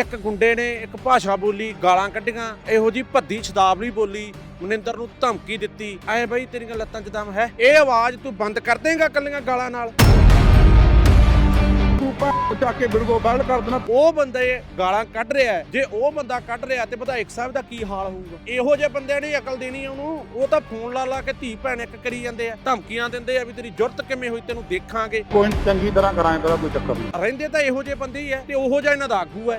ਇੱਕ ਗੁੰਡੇ ਨੇ ਇੱਕ ਭਾਸ਼ਾ ਬੋਲੀ, ਗਾਲਾਂ ਕੱਢੀਆਂ, ਇਹੋ ਜੀ ਭੱਦੀ ਸ਼ਦਾਵਲੀ ਬੋਲੀ। ਮਨਿੰਦਰ ਨੂੰ ਧਮਕੀ ਦਿੱਤੀ, ਐ ਬਈ ਤੇਰੀਆਂ ਲੱਤਾਂ 'ਚ ਦਮ ਹੈ, ਇਹ ਆਵਾਜ਼ ਤੂੰ ਬੰਦ ਕਰ ਦੇਂਗਾ ਕੱਲੀਆਂ ਗਾਲਾਂ ਨਾਲ? ਤੂੰ ਪਾ ਚੱਕ ਕੇ ਬਿਲਕੁਲ ਬੈਲ ਕਰ ਦੇਣਾ। ਉਹ ਬੰਦੇ ਗਾਲਾਂ ਕੱਢ ਰਿਹਾ ਹੈ। ਜੇ ਉਹ ਬੰਦਾ ਕੱਢ ਰਿਹਾ ਤੇ ਵਿਧਾਇਕ ਸਾਹਿਬ ਦਾ ਕੀ ਹਾਲ ਹੋਊਗਾ। ਇਹੋ ਜਿਹੇ ਬੰਦਿਆਂ ਨੇ ਅਕਲ ਦੇਣੀ ਆ ਉਹਨੂੰ। ਉਹ ਤਾਂ ਫੋਨ ਲਾ ਲਾ ਕੇ ਧੀ ਭੈਣ ਇੱਕ ਕਰੀ ਜਾਂਦੇ ਆ। ਧਮਕੀਆਂ ਦਿੰਦੇ ਆ ਵੀ ਤੇਰੀ ਜੁਰਤ ਕਿਵੇਂ ਹੋਈ ਤੈਨੂੰ ਦੇਖਾਂਗੇ। ਕੋਈ ਨੀ, ਚੰਗੀ ਤਰ੍ਹਾਂ ਕਰਾਂਗੇ ਤੇਰਾ ਕੋਈ ਚੱਕਰ ਨਹੀਂ ਰਹਿੰਦੇ ਤਾਂ ਇਹੋ ਜਿਹੇ ਬੰਦੇ ਹੀ ਐ ਤੇ ਉਹੋ ਜਿਹਾ ਇਹਨਾਂ ਦਾ ਆਗੂ ਐ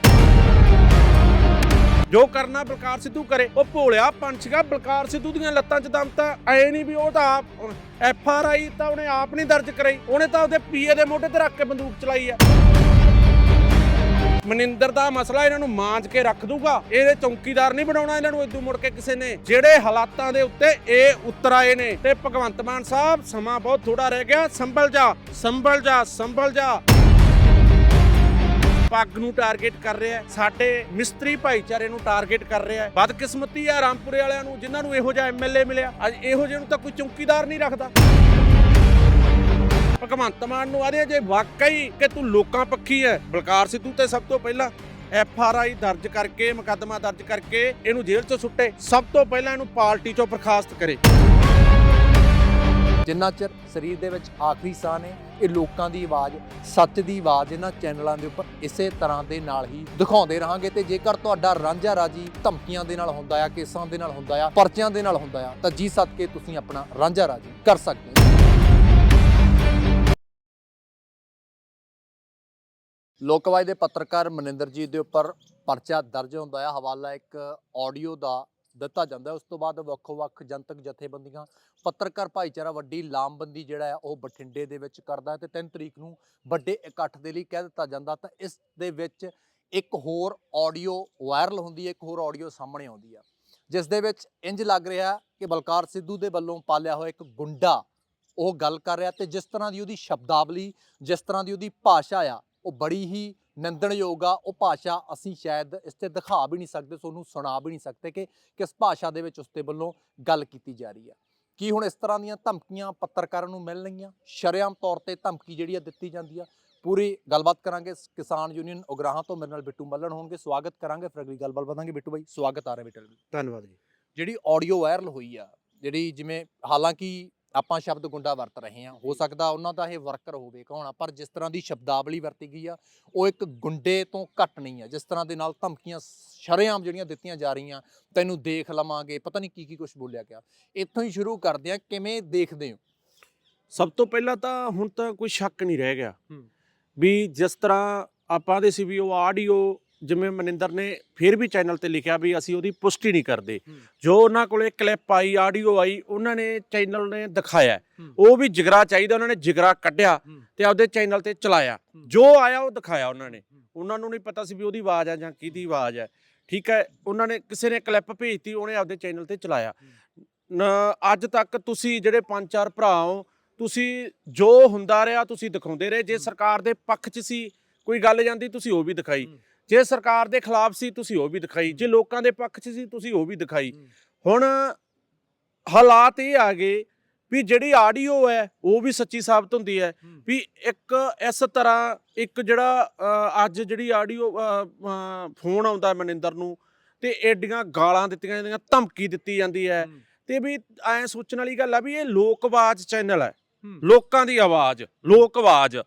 ਜੋ ਕਰਨਾ ਬਲਕਾਰ ਸਿੱਧੂ ਕਰੇ, ਉਹ ਭੋਲਿਆ ਪੰਛੀਗਾ ਬਲਕਾਰ ਸਿੱਧੂ ਦੀਆਂ ਲੱਤਾਂ 'ਚ ਦਮ ਤਾਂ ਐ ਨਹੀਂ ਵੀ ਉਹ ਤਾਂ ਆਪ, ਐਫ ਆਰ ਆਈ ਤਾਂ ਉਹਨੇ ਆਪ ਨਹੀਂ ਦਰਜ ਕਰਾਈ, ਉਹਨੇ ਤਾਂ ਉਹਦੇ ਪੀਏ ਦੇ ਮੋਢੇ ਤੇ ਰੱਖ ਕੇ ਬੰਦੂਕ ਚਲਾਈ ਐ ਮਨਿੰਦਰ ਦਾ ਮਸਲਾ ਇਹਨਾਂ ਨੂੰ ਮਾਂਜ ਕੇ ਰੱਖ ਦੂਗਾ, ਇਹਦੇ ਚੌਂਕੀਦਾਰ ਨਹੀਂ ਬਣਾਉਣਾ ਇਹਨਾਂ ਨੂੰ ਇਦੋਂ ਮੁੜ ਕੇ ਕਿਸੇ ਨੇ। ਜਿਹੜੇ ਹਾਲਾਤਾਂ ਦੇ ਉੱਤੇ ਇਹ ਉਤਰ ਆਏ ਨੇ, ਤੇ ਭਗਵੰਤ ਮਾਨ ਸਾਹਿਬ, ਸਮਾਂ ਬਹੁਤ ਥੋੜਾ ਰਹਿ ਗਿਆ, ਸੰਭਲ ਜਾ ਸੰਭਲ ਜਾ ਸੰਭਲ ਜਾ। ਪੱਗ ਨੂੰ ਟਾਰਗੇਟ ਕਰ ਰਿਹਾ ਹੈ, ਸਾਡੇ ਮਿਸਤਰੀ ਭਾਈਚਾਰੇ ਨੂੰ ਟਾਰਗੇਟ ਕਰ ਰਿਹਾ ਹੈ। ਬਦਕਿਸਮਤੀ ਹੈ ਰਾਮਪੁਰੇ ਵਾਲਿਆਂ ਨੂੰ, ਜਿਨ੍ਹਾਂ ਨੂੰ ਇਹੋ ਜਿਹਾ ਐਮਐਲਏ ਮਿਲਿਆ। ਅੱਜ ਇਹੋ ਜਿਹੇ ਨੂੰ ਤਾਂ ਕੋਈ ਚੌਕੀਦਾਰ ਨਹੀਂ ਰੱਖਦਾ। ਭਗਵੰਤ ਮਾਨ ਨੂੰ ਆਦੇ ਜੇ ਵਾਕਈ ਕਿ ਤੂੰ ਲੋਕਾਂ ਪੱਖੀ ਹੈ, ਬਲਕਾਰ ਸਿੱਧੂ ਤੇ ਸਭ ਤੋਂ ਪਹਿਲਾਂ ਐਫ ਆਰ ਆਈ ਦਰਜ ਕਰਕੇ, ਮੁਕੱਦਮਾ ਦਰਜ ਕਰਕੇ ਇਹਨੂੰ ਜੇਲ੍ਹ 'ਚੋਂ ਸੁੱਟੇ। ਸਭ ਤੋਂ ਪਹਿਲਾਂ ਇਹਨੂੰ ਪਾਰਟੀ 'ਚੋਂ ਬਰਖਾਸਤ ਕਰੇ। ਜਿੰਨਾ ਚਿਰ ਸਰੀਰ ਦੇ ਵਿੱਚ ਆਖਰੀ ਸਾਹ ਨੇ, ਇਹ ਲੋਕਾਂ ਦੀ ਆਵਾਜ਼, ਸੱਚ ਦੀ ਆਵਾਜ਼ ਇਹਨਾਂ ਚੈਨਲਾਂ ਦੇ ਉੱਪਰ ਇਸੇ ਤਰ੍ਹਾਂ ਦੇ ਨਾਲ ਹੀ ਦਿਖਾਉਂਦੇ ਰਹਾਂਗੇ ਤੇ ਜੇਕਰ ਤੁਹਾਡਾ ਰਾਂਝਾ ਰਾਜੀ ਧਮਕੀਆਂ ਦੇ ਨਾਲ ਹੁੰਦਾ ਆ, ਕੇਸਾਂ ਦੇ ਨਾਲ ਹੁੰਦਾ ਆ, ਪਰਚਿਆਂ ਦੇ ਨਾਲ ਹੁੰਦਾ ਆ, ਤਾਂ ਜੀ ਸੱਦ ਕੇ ਤੁਸੀਂ ਆਪਣਾ ਰਾਂਝਾ ਰਾਜੀ ਕਰ ਸਕਦੇ ਹੋ। ਲੋਕਵਾਈ ਦੇ ਪੱਤਰਕਾਰ ਮਨਿੰਦਰਜੀਤ ਦੇ ਉੱਪਰ ਪਰਚਾ ਦਰਜ ਹੁੰਦਾ ਹੈ ਹਵਾਲਾ ਇੱਕ ਆਡੀਓ ਦਾ ਦਿੱਤਾ ਜਾਂਦਾ ਉਸ ਤੋਂ ਬਾਅਦ ਵੱਖੋ-ਵੱਖ ਜਨਤਕ ਜਥੇਬੰਦੀਆਂ, ਪੱਤਰਕਾਰ ਭਾਈਚਾਰਾ ਵੱਡੀ ਲਾਮਬੰਦੀ ਜਿਹੜਾ ਹੈ, ਉਹ ਬਠਿੰਡੇ ਦੇ ਵਿੱਚ ਕਰਦਾ ਹੈ ਤੇ 3 ਤਰੀਕ ਨੂੰ ਵੱਡੇ ਇਕੱਠ ਦੇ ਲਈ ਕਹਿ ਦਿੱਤਾ ਜਾਂਦਾ ਤਾਂ ਇਸ ਦੇ ਵਿੱਚ ਇੱਕ ਹੋਰ ਆਡੀਓ ਵਾਇਰਲ ਹੁੰਦੀ ਹੈ, ਇੱਕ ਹੋਰ ਆਡੀਓ ਸਾਹਮਣੇ ਆਉਂਦੀ ਹੈ। ਜਿਸ ਦੇ ਵਿੱਚ ਇੰਜ ਲੱਗ ਰਿਹਾ ਕਿ ਬਲਕਾਰ ਸਿੱਧੂ ਦੇ ਵੱਲੋਂ ਪਾਲਿਆ ਹੋਇਆ ਇੱਕ ਗੁੰਡਾ ਉਹ ਗੱਲ ਕਰ ਰਿਹਾ ਤੇ ਜਿਸ ਤਰ੍ਹਾਂ ਦੀ ਉਹਦੀ ਸ਼ਬਦਾਵਲੀ, ਜਿਸ ਤਰ੍ਹਾਂ ਦੀ ਉਹਦੀ ਭਾਸ਼ਾ ਆ, ਉਹ ਬੜੀ ਹੀ ਨਿੰਦਣਯੋਗ ਆ ਉਹ ਭਾਸ਼ਾ ਅਸੀਂ ਸ਼ਾਇਦ ਇਸ ਤੇ ਦਿਖਾ ਵੀ ਨਹੀਂ ਸਕਦੇ ਤੁਹਾਨੂੰ ਸੁਣਾ ਵੀ ਨਹੀਂ ਸਕਦੇ ਕਿ ਕਿਸ ਭਾਸ਼ਾ ਦੇ ਵਿੱਚ ਉਸ ਦੇ ਵੱਲੋਂ ਗੱਲ ਕੀਤੀ ਜਾ ਰਹੀ ਹੈ ਕੀ ਹੁਣ ਇਸ ਤਰ੍ਹਾਂ ਦੀਆਂ ਧਮਕੀਆਂ ਪੱਤਰਕਾਰਾਂ ਨੂੰ ਮਿਲਣਗੀਆਂ ਸ਼ਰੇਆਮ ਤੌਰ ਤੇ ਧਮਕੀ ਜਿਹੜੀ ਆ ਦਿੱਤੀ ਜਾਂਦੀ ਆ। ਪੂਰੀ ਗੱਲਬਾਤ ਕਰਾਂਗੇ ਕਿਸਾਨ ਯੂਨੀਅਨ ਉਗਰਾਹਾਂ ਤੋਂ ਮੇਰੇ ਨਾਲ ਬਿੱਟੂ ਮੱਲਣ ਹੋਣਗੇ ਸਵਾਗਤ ਕਰਾਂਗੇ ਫਿਰ ਅਗਲੀ ਗੱਲਬਾਤ ਵਧਾਂਗੇ। ਬਿੱਟੂ ਬਾਈ ਸਵਾਗਤ ਆ ਰਿਹਾ ਬਿੱਟੂ ਧੰਨਵਾਦ ਜੀ। ਜਿਹੜੀ ਆਡੀਓ ਵਾਇਰਲ ਹੋਈ ਆ ਜਿਹੜੀ ਜਿਵੇਂ ਹਾਲਾਂਕਿ ਆਪਾਂ ਸ਼ਬਦ ਗੁੰਡਾ ਵਰਤ ਰਹੇ ਹਾਂ। ਹੋ ਸਕਦਾ ਉਹਨਾਂ ਦਾ ਇਹ ਵਰਕਰ ਹੋਵੇ ਕੌਣ ਪਰ ਜਿਸ ਤਰ੍ਹਾਂ ਦੀ ਸ਼ਬਦਾਵਲੀ ਵਰਤੀ ਗਈ ਆ ਉਹ ਇੱਕ ਗੁੰਡੇ ਤੋਂ ਘੱਟ ਨਹੀਂ ਆ। ਜਿਸ ਤਰ੍ਹਾਂ ਦੇ ਨਾਲ ਧਮਕੀਆਂ ਸ਼ਰੇਆਮ ਜਿਹੜੀਆਂ ਦਿੱਤੀਆਂ ਜਾ ਰਹੀਆਂ ਤੈਨੂੰ ਦੇਖ ਲਵਾਂਗੇ ਪਤਾ ਨਹੀਂ ਕੀ ਕੀ ਕੁਝ ਬੋਲਿਆ ਗਿਆ। ਇੱਥੋਂ ਹੀ ਸ਼ੁਰੂ ਕਰਦੇ ਆ ਕਿਵੇਂ ਦੇਖਦੇ ਹੋ? ਸਭ ਤੋਂ ਪਹਿਲਾਂ ਤਾਂ ਹੁਣ ਤਾਂ ਕੋਈ ਸ਼ੱਕ ਨਹੀਂ ਰਹਿ ਗਿਆ। ਵੀ ਜਿਸ ਤਰ੍ਹਾਂ ਆਪਾਂ ਦੇ ਸੀ ਵੀ ਉਹ ਆਡੀਓ ਜਿਵੇਂ ਮਨਿੰਦਰ ਨੇ ਫਿਰ ਵੀ ਚੈਨਲ ਤੇ ਲਿਖਿਆ ਵੀ ਅਸੀਂ ਉਹਦੀ ਪੁਸ਼ਟੀ ਨਹੀਂ ਕਰਦੇ। ਜੋ ਉਹਨਾਂ ਕੋਲੇ ਕਲਿੱਪ ਆਈ ਆਡੀਓ ਆਈ ਉਹਨਾਂ ਨੇ ਚੈਨਲ ਨੇ ਦਿਖਾਇਆ। ਉਹ ਵੀ ਜਿਗਰਾ ਚਾਹੀਦਾ ਉਹਨਾਂ ਨੇ ਜਿਗਰਾ ਕੱਢਿਆ। ਤੇ ਆਪਦੇ ਚੈਨਲ ਤੇ ਚਲਾਇਆ। ਜੋ ਆਇਆ ਉਹ ਦਿਖਾਇਆ ਉਹਨਾਂ ਨੇ ਉਹਨਾਂ ਨੂੰ ਨਹੀਂ ਪਤਾ ਸੀ ਵੀ ਉਹਦੀ ਆਵਾਜ਼ ਆ ਜਾਂ ਕਿਹਦੀ ਆਵਾਜ਼ ਹੈ ਠੀਕ ਹੈ ਉਹਨਾਂ ਨੇ ਕਿਸੇ ਨੇ ਕਲਿੱਪ ਭੇਜਤੀ ਉਹਨੇ ਆਪਦੇ ਚੈਨਲ ਤੇ ਚਲਾਇਆ ਅੱਜ ਤੱਕ ਤੁਸੀਂ ਜਿਹੜੇ ਪੰਜ ਚਾਰ ਭਰਾ ਹੋ ਤੁਸੀਂ ਜੋ ਹੁੰਦਾ ਰਿਹਾ ਤੁਸੀਂ ਦਿਖਾਉਂਦੇ ਰਹੇ ਜੇ। ਸਰਕਾਰ ਦੇ ਪੱਖ 'ਚ ਸੀ ਕੋਈ ਗੱਲ ਜਾਂਦੀ ਤੁਸੀਂ ਉਹ ਵੀ ਦਿਖਾਈ। ਜੇ ਸਰਕਾਰ ਦੇ ਖਿਲਾਫ ਸੀ ਤੁਸੀਂ ਉਹ ਵੀ ਦਿਖਾਈ। ਜੇ ਲੋਕਾਂ ਦੇ ਪੱਖ 'ਚ ਸੀ ਤੁਸੀਂ ਉਹ ਵੀ ਦਿਖਾਈ। ਹੁਣ ਹਾਲਾਤ ਇਹ ਆ ਗਏ ਵੀ ਜਿਹੜੀ ਆਡੀਓ ਹੈ ਉਹ ਵੀ ਸੱਚੀ ਸਾਬਤ ਹੁੰਦੀ ਹੈ ਵੀ ਇੱਕ ਇਸ ਤਰ੍ਹਾਂ ਇੱਕ ਜਿਹੜਾ ਅੱਜ ਜਿਹੜੀ ਆਡੀਓ ਫੋਨ ਆਉਂਦਾ ਮਨਿੰਦਰ ਨੂੰ ਤੇ ਐਡੀਆਂ ਗਾਲਾਂ ਦਿੱਤੀਆਂ ਜਾਂਦੀਆਂ ਧਮਕੀ ਦਿੱਤੀ ਜਾਂਦੀ ਹੈ ਤੇ ਵੀ ਐ ਸੋਚਣ ਵਾਲੀ ਗੱਲ ਆ ਵੀ ਇਹ ਲੋਕ ਆਵਾਜ਼ ਚੈਨਲ ਹੈ। ਲੋਕਾਂ ਦੀ ਆਵਾਜ਼ ਲੋਕ ਆਵਾਜ਼